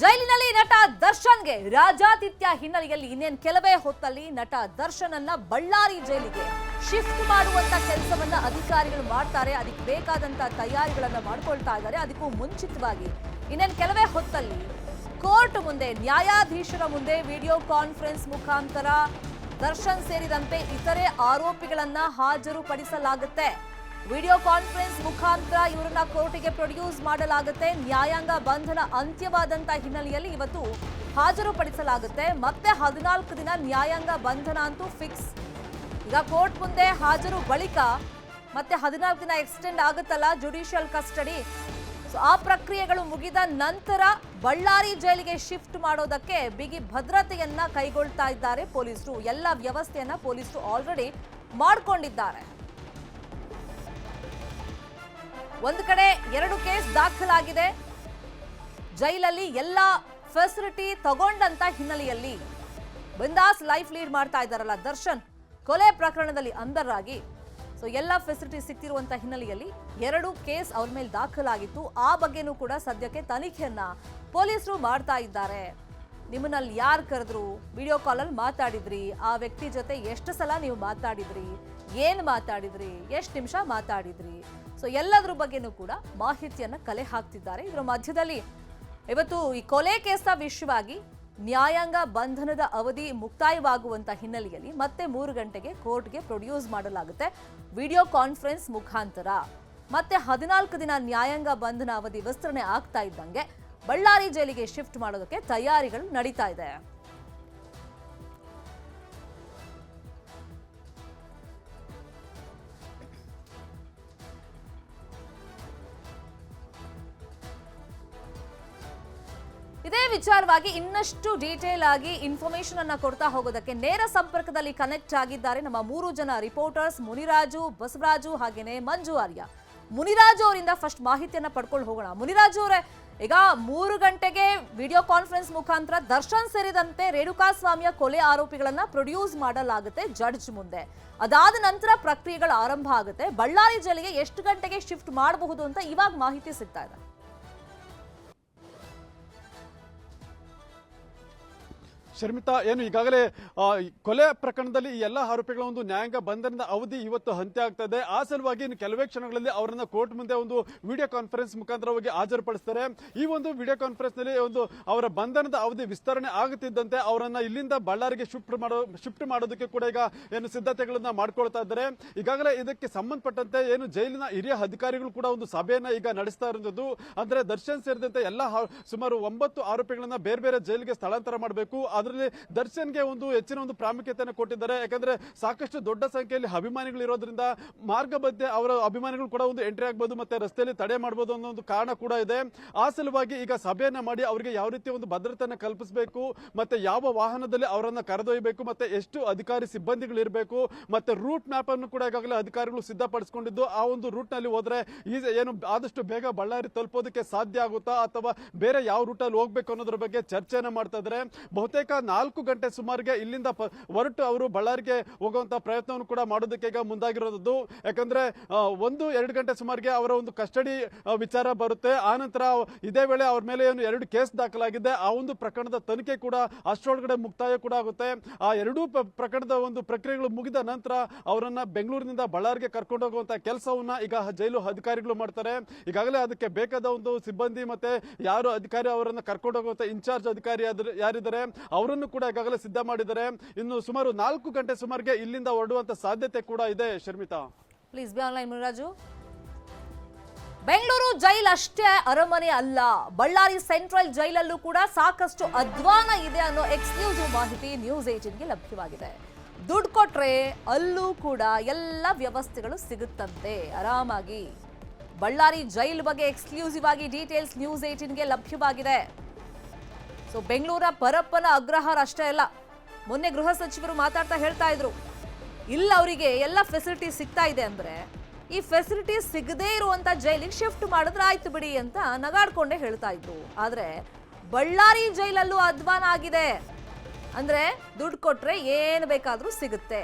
ಜೈಲಿನಲ್ಲಿ ನಟ ದರ್ಶನ್ಗೆ ರಾಜಾತಿಥ್ಯ ಹಿನ್ನೆಲೆಯಲ್ಲಿ ಇನ್ನೇನು ಕೆಲವೇ ಹೊತ್ತಲ್ಲಿ ನಟ ದರ್ಶನ್ ಅನ್ನ ಬಳ್ಳಾರಿ ಜೈಲಿಗೆ ಶಿಫ್ಟ್ ಮಾಡುವಂತ ಕೆಲಸವನ್ನ ಅಧಿಕಾರಿಗಳು ಮಾಡ್ತಾರೆ. ಅದಕ್ಕೆ ಬೇಕಾದಂತ ತಯಾರಿಗಳನ್ನ ಮಾಡ್ಕೊಳ್ತಾ ಇದ್ದಾರೆ. ಅದಕ್ಕೂ ಮುಂಚಿತವಾಗಿ ಇನ್ನೇನ್ ಕೆಲವೇ ಹೊತ್ತಲ್ಲಿ ಕೋರ್ಟ್ ಮುಂದೆ, ನ್ಯಾಯಾಧೀಶರ ಮುಂದೆ ವಿಡಿಯೋ ಕಾನ್ಫರೆನ್ಸ್ ಮುಖಾಂತರ ದರ್ಶನ್ ಸೇರಿದಂತೆ ಇತರೆ ಆರೋಪಿಗಳನ್ನ ಹಾಜರುಪಡಿಸಲಾಗುತ್ತೆ. ವಿಡಿಯೋ ಕಾನ್ಫರೆನ್ಸ್ ಮುಖಾಂತರ ಇವರನ್ನ ಕೋರ್ಟಿಗೆ ಪ್ರೊಡ್ಯೂಸ್ ಮಾಡಲಾಗುತ್ತೆ. ನ್ಯಾಯಾಂಗ ಬಂಧನ ಅಂತ್ಯವಾದಂಥ ಹಿನ್ನೆಲೆಯಲ್ಲಿ ಇವತ್ತು ಹಾಜರುಪಡಿಸಲಾಗುತ್ತೆ. ಮತ್ತೆ ಹದಿನಾಲ್ಕು ದಿನ ನ್ಯಾಯಾಂಗ ಬಂಧನ ಅಂತೂ ಫಿಕ್ಸ್ ಈಗ ಕೋರ್ಟ್ ಮುಂದೆ ಹಾಜರು ಬಳಿಕ ಮತ್ತೆ ಹದಿನಾಲ್ಕು ದಿನ ಎಕ್ಸ್ಟೆಂಡ್ ಆಗುತ್ತಲ್ಲ ಜುಡಿಷಿಯಲ್ ಕಸ್ಟಡಿ ಆ ಪ್ರಕ್ರಿಯೆಗಳು ಮುಗಿದ ನಂತರ ಬಳ್ಳಾರಿ ಜೈಲಿಗೆ ಶಿಫ್ಟ್ ಮಾಡೋದಕ್ಕೆ ಬಿಗಿ ಭದ್ರತೆಯನ್ನ ಕೈಗೊಳ್ತಾ ಇದ್ದಾರೆ ಪೊಲೀಸರು. ಎಲ್ಲ ವ್ಯವಸ್ಥೆಯನ್ನ ಪೊಲೀಸರು ಆಲ್ರೆಡಿ ಮಾಡ್ಕೊಂಡಿದ್ದಾರೆ. ಒಂದು ಕಡೆ ಎರಡು ಕೇಸ್ ದಾಖಲಾಗಿದೆ. ಜೈಲಲ್ಲಿ ಎಲ್ಲ ಫೆಸಿಲಿಟಿ ತಗೊಂಡಂತ ಹಿನ್ನೆಲೆಯಲ್ಲಿ ಬಿಂದಾಸ್ ಲೈಫ್ ಲೀಡ್ ಮಾಡ್ತಾ ಇದ್ದಾರಲ್ಲ ದರ್ಶನ್, ಕೊಲೆ ಪ್ರಕರಣದಲ್ಲಿ ಅಂಧರಾಗಿ. ಸೊ ಎಲ್ಲ ಫೆಸಿಲಿಟಿ ಸಿಕ್ತಿರುವಂತ ಹಿನ್ನೆಲೆಯಲ್ಲಿ ಎರಡು ಕೇಸ್ ಅವ್ರ ಮೇಲೆ ದಾಖಲಾಗಿತ್ತು. ಆ ಬಗ್ಗೆನೂ ಕೂಡ ಸದ್ಯಕ್ಕೆ ತನಿಖೆಯನ್ನ ಪೊಲೀಸರು ಮಾಡ್ತಾ ಇದ್ದಾರೆ. ನಿಮ್ಮನ್ನಲ್ಲಿ ಯಾರು ಕರೆದ್ರು ವಿಡಿಯೋ ಕಾಲಲ್ಲಿ ಮಾತಾಡಿದ್ರಿ, ಆ ವ್ಯಕ್ತಿ ಜೊತೆ ಎಷ್ಟು ಸಲ ನೀವು ಮಾತಾಡಿದ್ರಿ, ಏನು ಮಾತಾಡಿದ್ರಿ, ಎಷ್ಟು ನಿಮಿಷ ಮಾತಾಡಿದ್ರಿ? ಸೊ ಎಲ್ಲದರ ಬಗ್ಗೆನೂ ಕೂಡ ಮಾಹಿತಿಯನ್ನು ಕಲೆ ಹಾಕ್ತಿದ್ದಾರೆ. ಇದರ ಮಧ್ಯದಲ್ಲಿ ಇವತ್ತು ಈ ಕೊಲೆ ಕೇಸ್ನ ವಿಷಯವಾಗಿ ನ್ಯಾಯಾಂಗ ಬಂಧನದ ಅವಧಿ ಮುಕ್ತಾಯವಾಗುವಂತ ಹಿನ್ನೆಲೆಯಲ್ಲಿ ಮತ್ತೆ ಮೂರು ಗಂಟೆಗೆ ಕೋರ್ಟ್ಗೆ ಪ್ರೊಡ್ಯೂಸ್ ಮಾಡಲಾಗುತ್ತೆ ವಿಡಿಯೋ ಕಾನ್ಫರೆನ್ಸ್ ಮುಖಾಂತರ. ಮತ್ತೆ ಹದಿನಾಲ್ಕು ದಿನ ನ್ಯಾಯಾಂಗ ಬಂಧನ ಅವಧಿ ವಿಸ್ತರಣೆ ಆಗ್ತಾ ಇದ್ದಂಗೆ ಬಳ್ಳಾರಿ ಜೈಲಿಗೆ ಶಿಫ್ಟ್ ಮಾಡೋದಕ್ಕೆ ತಯಾರಿಗಳು ನಡೀತಾ ಇದೆ. ಇದೇ ವಿಚಾರವಾಗಿ ಇನ್ನಷ್ಟು ಡೀಟೇಲ್ ಆಗಿ ಇನ್ಫಾರ್ಮೇಶನ್ ಅನ್ನ ಕೊಡ್ತಾ ಹೋಗೋದಕ್ಕೆ ನೇರ ಸಂಪರ್ಕದಲ್ಲಿ ಕನೆಕ್ಟ್ ಆಗಿದ್ದಾರೆ ನಮ್ಮ ಮೂರು ಜನ ರಿಪೋರ್ಟರ್ಸ್ ಮುನಿರಾಜು, ಬಸವರಾಜು ಹಾಗೇನೆ ಮಂಜು ಆರ್ಯ. ಮುನಿರಾಜು ಅವರಿಂದ ಫಸ್ಟ್ ಮಾಹಿತಿಯನ್ನ ಪಡ್ಕೊಂಡು ಹೋಗೋಣ. ಮುನಿರಾಜು ಅವರೇ, ಈಗ ಮೂರು ಗಂಟೆಗೆ ವಿಡಿಯೋ ಕಾನ್ಫರೆನ್ಸ್ ಮುಖಾಂತರ ದರ್ಶನ್ ಸೇರಿದಂತೆ ರೇಣುಕಾ ಸ್ವಾಮಿಯ ಕೊಲೆ ಆರೋಪಿಗಳನ್ನ ಪ್ರೊಡ್ಯೂಸ್ ಮಾಡಲಾಗುತ್ತೆ ಜಡ್ಜ್ ಮುಂದೆ. ಅದಾದ ನಂತರ ಪ್ರಕ್ರಿಯೆಗಳು ಆರಂಭ ಆಗುತ್ತೆ. ಬಳ್ಳಾರಿ ಜಿಲ್ಲೆಗೆ ಎಷ್ಟು ಗಂಟೆಗೆ ಶಿಫ್ಟ್ ಮಾಡಬಹುದು ಅಂತ ಇವಾಗ ಮಾಹಿತಿ ಸಿಗ್ತಾ ಇದೆ. ಶರ್ಮಿತಾ, ಏನು ಈಗಾಗಲೇ ಕೊಲೆ ಪ್ರಕರಣದಲ್ಲಿ ಈ ಎಲ್ಲ ಆರೋಪಿಗಳ ಒಂದು ನ್ಯಾಯಾಂಗ ಬಂಧನದ ಅವಧಿ ಇವತ್ತು ಅಂತ್ಯ ಆಗ್ತಾ ಇದೆ ಆ ಸಲುವಾಗಿ ಇನ್ನು ಕೆಲವೇ ಕ್ಷಣಗಳಲ್ಲಿ ಅವರನ್ನ ಕೋರ್ಟ್ ಮುಂದೆ ಒಂದು ವಿಡಿಯೋ ಕಾನ್ಫರೆನ್ಸ್ ಮುಖಾಂತರವಾಗಿ ಹಾಜರುಪಡಿಸ್ತಾರೆ. ಈ ಒಂದು ವಿಡಿಯೋ ಕಾನ್ಫರೆನ್ಸ್ನಲ್ಲಿ ಒಂದು ಅವರ ಬಂಧನದ ಅವಧಿ ವಿಸ್ತರಣೆ ಆಗುತ್ತಿದ್ದಂತೆ ಅವರನ್ನ ಇಲ್ಲಿಂದ ಬಳ್ಳಾರಿಗೆ ಶಿಫ್ಟ್ ಮಾಡೋ, ಶಿಫ್ಟ್ ಮಾಡೋದಕ್ಕೆ ಕೂಡ ಈಗ ಏನು ಸಿದ್ಧತೆಗಳನ್ನ ಮಾಡ್ಕೊಳ್ತಾ ಇದ್ದಾರೆ. ಈಗಾಗಲೇ ಇದಕ್ಕೆ ಸಂಬಂಧಪಟ್ಟಂತೆ ಏನು ಜೈಲಿನ ಹಿರಿಯ ಅಧಿಕಾರಿಗಳು ಕೂಡ ಒಂದು ಸಭೆಯನ್ನ ಈಗ ನಡೆಸ್ತಾ ಇರುವಂತದ್ದು ಅಂದ್ರೆ ದರ್ಶನ್ ಸೇರಿದಂತೆ ಎಲ್ಲ ಸುಮಾರು ಒಂಬತ್ತು ಆರೋಪಿಗಳನ್ನ ಬೇರೆ ಬೇರೆ ಜೈಲಿಗೆ ಸ್ಥಳಾಂತರ ಮಾಡಬೇಕು. ಅದರಲ್ಲಿ ದರ್ಶನ್ಗೆ ಒಂದು ಹೆಚ್ಚಿನ ಒಂದು ಪ್ರಾಮುಖ್ಯತೆಯನ್ನು ಕೊಟ್ಟಿದ್ದಾರೆ. ಯಾಕಂದ್ರೆ ಸಾಕಷ್ಟು ದೊಡ್ಡ ಸಂಖ್ಯೆಯಲ್ಲಿ ಅಭಿಮಾನಿಗಳು ಇರೋದ್ರಿಂದ ಮಾರ್ಗ ಮಧ್ಯೆ ಅವರ ಅಭಿಮಾನಿಗಳು ಕೂಡ ಒಂದು ಎಂಟ್ರಿ ಆಗ್ಬೋದು ಮತ್ತೆ ರಸ್ತೆಯಲ್ಲಿ ತಡೆ ಮಾಡಬಹುದು ಅನ್ನೋ ಒಂದು ಕಾರಣ ಕೂಡ ಇದೆ. ಆ ಸಲುವಾಗಿ ಈಗ ಸಭೆಯನ್ನ ಮಾಡಿ ಅವರಿಗೆ ಯಾವ ರೀತಿಯ ಒಂದು ಭದ್ರತೆಯನ್ನು ಕಲ್ಪಿಸಬೇಕು, ಮತ್ತೆ ಯಾವ ವಾಹನದಲ್ಲಿ ಅವರನ್ನು ಕರೆದೊಯ್ಯಬೇಕು, ಮತ್ತೆ ಎಷ್ಟು ಅಧಿಕಾರಿ ಸಿಬ್ಬಂದಿಗಳು ಇರಬೇಕು, ಮತ್ತೆ ರೂಟ್ ಮ್ಯಾಪ್ ಅನ್ನು ಕೂಡ ಈಗಾಗಲೇ ಅಧಿಕಾರಿಗಳು ಸಿದ್ಧಪಡಿಸಿಕೊಂಡಿದ್ದು, ಆ ಒಂದು ರೂಟ್ನಲ್ಲಿ ಹೋದ್ರೆ ಈ ಏನು ಆದಷ್ಟು ಬೇಗ ಬಳ್ಳಾರಿ ತಲುಪೋದಕ್ಕೆ ಸಾಧ್ಯ ಆಗುತ್ತಾ ಅಥವಾ ಬೇರೆ ಯಾವ ರೂಟ್ ಅಲ್ಲಿ ಹೋಗ್ಬೇಕು ಅನ್ನೋದ್ರ ಬಗ್ಗೆ ಚರ್ಚೆನ ಮಾಡ್ತಾ ಇದ್ದಾರೆ. ಬಹುತೇಕ ನಾಲ್ಕು ಗಂಟೆ ಸುಮಾರಿಗೆ ಇಲ್ಲಿಂದ ಹೊರಟು ಅವರು ಬಳ್ಳಾರಿಗೆ ಹೋಗುವಂತ ಪ್ರಯತ್ನವನ್ನು ಕೂಡ ಮಾಡೋದಕ್ಕೆ ಈಗ ಮುಂದಾಗಿರೋದು. ಯಾಕಂದ್ರೆ ಒಂದು, ಎರಡು ಗಂಟೆ ಸುಮಾರಿಗೆ ಅವರ ಒಂದು ಕಸ್ಟಡಿ ವಿಚಾರ ಬರುತ್ತೆ. ಆ ನಂತರ ಇದೇ ವೇಳೆ ಅವ್ರ ಮೇಲೆ ಏನು ಎರಡು ಕೇಸ್ ದಾಖಲಾಗಿದೆ. ಆ ಒಂದು ಪ್ರಕರಣದ ತನಿಖೆ ಕೂಡ ಅಷ್ಟರೊಳಗಡೆ ಮುಕ್ತಾಯ ಕೂಡ ಆಗುತ್ತೆ. ಆ ಎರಡೂ ಪ್ರಕರಣದ ಒಂದು ಪ್ರಕ್ರಿಯೆಗಳು ಮುಗಿದ ನಂತರ ಅವರನ್ನ ಬೆಂಗಳೂರಿನಿಂದ ಬಳ್ಳಾರಿಗೆ ಕರ್ಕೊಂಡು ಹೋಗುವಂತ ಕೆಲಸವನ್ನ ಈಗ ಜೈಲು ಅಧಿಕಾರಿಗಳು ಮಾಡ್ತಾರೆ. ಈಗಾಗಲೇ ಅದಕ್ಕೆ ಬೇಕಾದ ಒಂದು ಸಿಬ್ಬಂದಿ ಮತ್ತೆ ಯಾರು ಅಧಿಕಾರಿ ಅವರನ್ನ ಕರ್ಕೊಂಡು ಹೋಗುವಂತ ಇನ್ಚಾರ್ಜ್ ಅಧಿಕಾರಿ ಯಾರಿದ್ದಾರೆ ಯಾರಿದ್ದಾರೆ ಅವರನ್ನು ಕೂಡ ಈಗಾಗಲೇ ಸಿದ್ಧ ಮಾಡಿದ್ದಾರೆ. ಇನ್ನು ಸುಮಾರು ನಾಲ್ಕು ಗಂಟೆ ಸುಮಾರಿಗೆ ಇಲ್ಲಿಂದ ಹೊರಡುವಂತ ಸಾಧ್ಯತೆ ಕೂಡ ಇದೆ, Sharmitha. Please be online Muniraju. Bengaluru jail ಅಷ್ಟೇ ಅರಮನೆ ಅಲ್ಲ. ಬಳ್ಳಾರಿ ಸೆಂಟ್ರಲ್ ಜೈಲಲ್ಲೂ ಕೂಡ ಸಾಕಷ್ಟು ಅಧ್ವಾನ ಇದೆ ಅನ್ನೋ ಎಕ್ಸ್ಕ್ಲೂಸಿವ್ ಮಾಹಿತಿ ನ್ಯೂಸ್ ಏಜೆಂಟ್ಗೆ ಲಭ್ಯವಾಗಿದೆ. ದುಡ್ಡು ಕೊಟ್ರೆ ಅಲ್ಲೂ ಕೂಡ ಎಲ್ಲ ವ್ಯವಸ್ಥೆಗಳು ಸಿಗುತ್ತಂತೆ. ಆರಾಮಾಗಿ. ಬಳ್ಳಾರಿ ಜೈಲ್ ಬಗ್ಗೆ ಎಕ್ಸ್ಕ್ಲೂಸಿವ್ ಆಗಿ ಡೀಟೇಲ್ಸ್ ನ್ಯೂಸ್ ಏಟೀನ್ಗೆ ಲಭ್ಯವಾಗಿದೆ. ಸೊ ಬೆಂಗಳೂರ ಪರಪ್ಪನ ಅಗ್ರಹಾರ ಅಷ್ಟೇ ಅಲ್ಲ. ಮೊನ್ನೆ ಗೃಹ ಸಚಿವರು ಮಾತಾಡ್ತಾ ಹೇಳ್ತಾ ಇದ್ರು. ಇಲ್ಲ ಅವರಿಗೆ ಎಲ್ಲ ಫೆಸಿಲಿಟಿ ಸಿಗ್ತಾ ಇದೆ ಅಂದ್ರೆ ಈ ಫೆಸಿಲಿಟಿ ಸಿಗದೇ ಇರುವಂತ ಜೈಲಿಗೆ ಶಿಫ್ಟ್ ಮಾಡಿದ್ರೆ ಆಯ್ತು ಬಿಡಿ ಅಂತ ನಗಾಡ್ಕೊಂಡೇ ಹೇಳ್ತಾ ಇದ್ರು. ಆದ್ರೆ ಬಳ್ಳಾರಿ ಜೈಲಲ್ಲೂ ಅಧ್ವಾನ ಆಗಿದೆ. ಅಂದ್ರೆ ದುಡ್ಡು ಕೊಟ್ರೆ ಏನು ಬೇಕಾದ್ರೂ ಸಿಗುತ್ತೆ.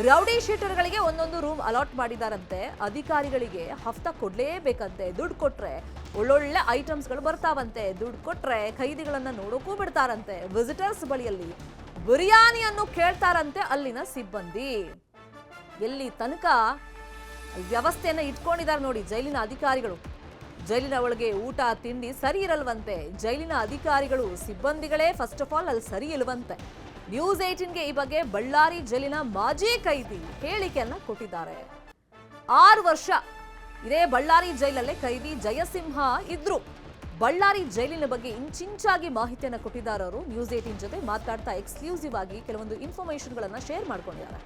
ರೌಡಿ ಶೀಟರ್ಗಳಿಗೆ ಒಂದೊಂದು ರೂಮ್ ಅಲಾಟ್ ಮಾಡಿದಾರಂತೆ. ಅಧಿಕಾರಿಗಳಿಗೆ ಹಫ್ತ ಕೊಡ್ಲೇಬೇಕಂತೆ. ದುಡ್ಡು ಕೊಟ್ರೆ ಒಳ್ಳೊಳ್ಳೆ ಐಟಮ್ಸ್ಗಳು ಬರ್ತಾವಂತೆ. ದುಡ್ಡು ಕೊಟ್ರೆ ಖೈದಿಗಳನ್ನು ನೋಡೋಕ್ಕೂ ಬಿಡ್ತಾರಂತೆ. ವಿಸಿಟರ್ಸ್ ಬಳಿಯಲ್ಲಿ ಬಿರಿಯಾನಿಯನ್ನು ಕೇಳ್ತಾರಂತೆ ಅಲ್ಲಿನ ಸಿಬ್ಬಂದಿ. ಎಲ್ಲಿ ತನಕ ವ್ಯವಸ್ಥೆಯನ್ನು ಇಟ್ಕೊಂಡಿದ್ದಾರೆ ನೋಡಿ ಜೈಲಿನ ಅಧಿಕಾರಿಗಳು. ಜೈಲಿನ ಒಳಗೆ ಊಟ, ತಿಂಡಿ ಸರಿ ಇರಲ್ವಂತೆ. ಜೈಲಿನ ಅಧಿಕಾರಿಗಳು ಸಿಬ್ಬಂದಿಗಳೇ ಫಸ್ಟ್ ಆಫ್ ಆಲ್ ಅಲ್ಲಿ ಸರಿ ಇಲ್ವಂತೆ. ನ್ಯೂಸ್ ಏಟೀನ್ಗೆ ಈ ಬಗ್ಗೆ ಬಳ್ಳಾರಿ ಜೈಲಿನ ಮಾಜಿ ಕೈದಿ ಹೇಳಿಕೆಯನ್ನ ಕೊಟ್ಟಿದ್ದಾರೆ. ಆರು ವರ್ಷ ಇದೇ ಬಳ್ಳಾರಿ ಜೈಲಲ್ಲೇ ಕೈದಿ ಜಯಸಿಂಹ ಇದ್ರು. ಬಳ್ಳಾರಿ ಜೈಲಿನ ಬಗ್ಗೆ ಇಂಚಿಂಚಾಗಿ ಮಾಹಿತಿಯನ್ನು ಕೊಟ್ಟಿದ್ದಾರೆ ಅವರು. ನ್ಯೂಸ್ ಏಟೀನ್ ಜೊತೆ ಮಾತಾಡ್ತಾ ಎಕ್ಸ್ಕ್ಲೂಸಿವ್ ಆಗಿ ಕೆಲವೊಂದು ಇನ್ಫಾರ್ಮೇಶನ್ಗಳನ್ನ ಶೇರ್ ಮಾಡ್ಕೊಂಡಿದ್ದಾರೆ.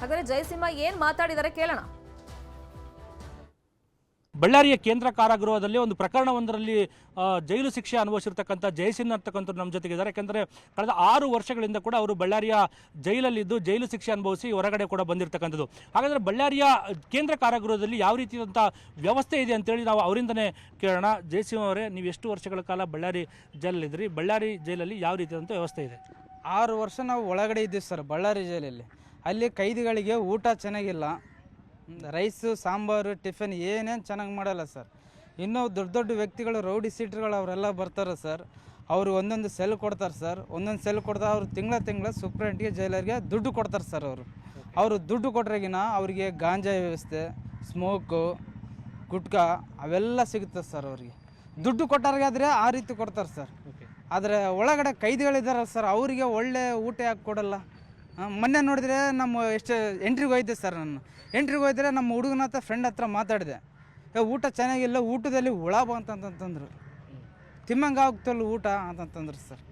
ಹಾಗಾದ್ರೆ ಜಯಸಿಂಹ ಏನ್ ಮಾತಾಡಿದ್ದಾರೆ ಕೇಳೋಣ. ಬಳ್ಳಾರಿಯ ಕೇಂದ್ರ ಕಾರಾಗೃಹದಲ್ಲಿ ಒಂದು ಪ್ರಕರಣವೊಂದರಲ್ಲಿ ಜೈಲು ಶಿಕ್ಷೆ ಅನುಭವಿಸಿರ್ತಕ್ಕಂಥ ಜಯಸಿನ್ ಅಂತಕ್ಕಂಥವ್ರು ನಮ್ಮ ಜೊತೆಗಿದ್ದಾರೆ. ಯಾಕೆಂದರೆ ಕಳೆದ ಆರು ವರ್ಷಗಳಿಂದ ಕೂಡ ಅವರು ಬಳ್ಳಾರಿಯ ಜೈಲಲ್ಲಿದ್ದು, ಜೈಲು ಶಿಕ್ಷೆ ಅನುಭವಿಸಿ ಹೊರಗಡೆ ಕೂಡ ಬಂದಿರತಕ್ಕಂಥದ್ದು. ಹಾಗಾದರೆ ಬಳ್ಳಾರಿಯ ಕೇಂದ್ರ ಕಾರಾಗೃಹದಲ್ಲಿ ಯಾವ ರೀತಿಯಾದಂಥ ವ್ಯವಸ್ಥೆ ಇದೆ ಅಂತೇಳಿ ನಾವು ಅವರಿಂದನೇ ಕೇಳೋಣ. ಜಯಸಿಂಹ ಅವರೇ, ನೀವು ಎಷ್ಟು ವರ್ಷಗಳ ಕಾಲ ಬಳ್ಳಾರಿ ಜೈಲಲ್ಲಿದ್ರಿ ಬಳ್ಳಾರಿ ಜೈಲಲ್ಲಿ ಯಾವ ರೀತಿಯಾದಂಥ ವ್ಯವಸ್ಥೆ ಇದೆ? ಆರು ವರ್ಷ ನಾವು ಒಳಗಡೆ ಇದ್ದೀವಿ ಸರ್, ಬಳ್ಳಾರಿ ಜೈಲಲ್ಲಿ. ಅಲ್ಲಿ ಕೈದಿಗಳಿಗೆ ಊಟ ಚೆನ್ನಾಗಿಲ್ಲ. ರೈಸು ಸಾಂಬಾರು ಟಿಫಿನ್ ಏನೇನು ಚೆನ್ನಾಗಿ ಮಾಡಲ್ಲ ಸರ್. ಇನ್ನೂ ದೊಡ್ಡ ದೊಡ್ಡ ವ್ಯಕ್ತಿಗಳು ರೌಡಿ ಸೀಟ್ರುಗಳು ಅವರೆಲ್ಲ ಬರ್ತಾರೆ ಸರ್. ಅವರು ಒಂದೊಂದು ಸೆಲ್ ಕೊಡ್ತಾರೆ ಸರ್. ಒಂದೊಂದು ಸೆಲ್ ಕೊಡ್ತಾ ಅವ್ರು ತಿಂಗಳ ತಿಂಗಳ ಸೂಪ್ರೆಂಟ್ಗೆ ಜೈಲರ್ಗೆ ದುಡ್ಡು ಕೊಡ್ತಾರೆ ಸರ್ ಅವರು. ಅವರು ದುಡ್ಡು ಕೊಟ್ರಾಗಿನ ಅವರಿಗೆ ಗಾಂಜಾ ವ್ಯವಸ್ಥೆ ಸ್ಮೋಕು ಗುಟ್ಕಾ ಅವೆಲ್ಲ ಸಿಗುತ್ತೆ ಸರ್ ಅವರಿಗೆ. ದುಡ್ಡು ಕೊಟ್ಟಾರ್ಗಾದ್ರೆ ಆ ರೀತಿ ಕೊಡ್ತಾರೆ ಸರ್. ಆದರೆ ಒಳಗಡೆ ಕೈದಿಗಳಿದ್ದಾರೆ ಸರ್ ಅವರಿಗೆ ಒಳ್ಳೆ ಊಟ ಯಾಕೆ ಕೊಡಲ್ಲ? ಮೊನ್ನೆ ನೋಡಿದ್ರೆ ನಮ್ಮ ಎಷ್ಟು ಎಂಟ್ರಿಗೆ ಹೋಯ್ದೆ ಸರ್ ನಾನು. ಎಂಟ್ರಿಗೆ ಹೋಗಿದ್ರೆ ನಮ್ಮ ಹುಡುಗನ ಹತ್ರ ಫ್ರೆಂಡ್ ಹತ್ರ ಮಾತಾಡಿದೆ. ಏ ಊಟ ಚೆನ್ನಾಗಿಲ್ಲ ಊಟದಲ್ಲಿ ಹುಳ ಬಂತಂತಂತಂದ್ರು ತಿಮ್ಮಂಗೆ ಆಗ್ತಲ್ಲ ಊಟ ಅಂತಂತಂದ್ರು ಸರ್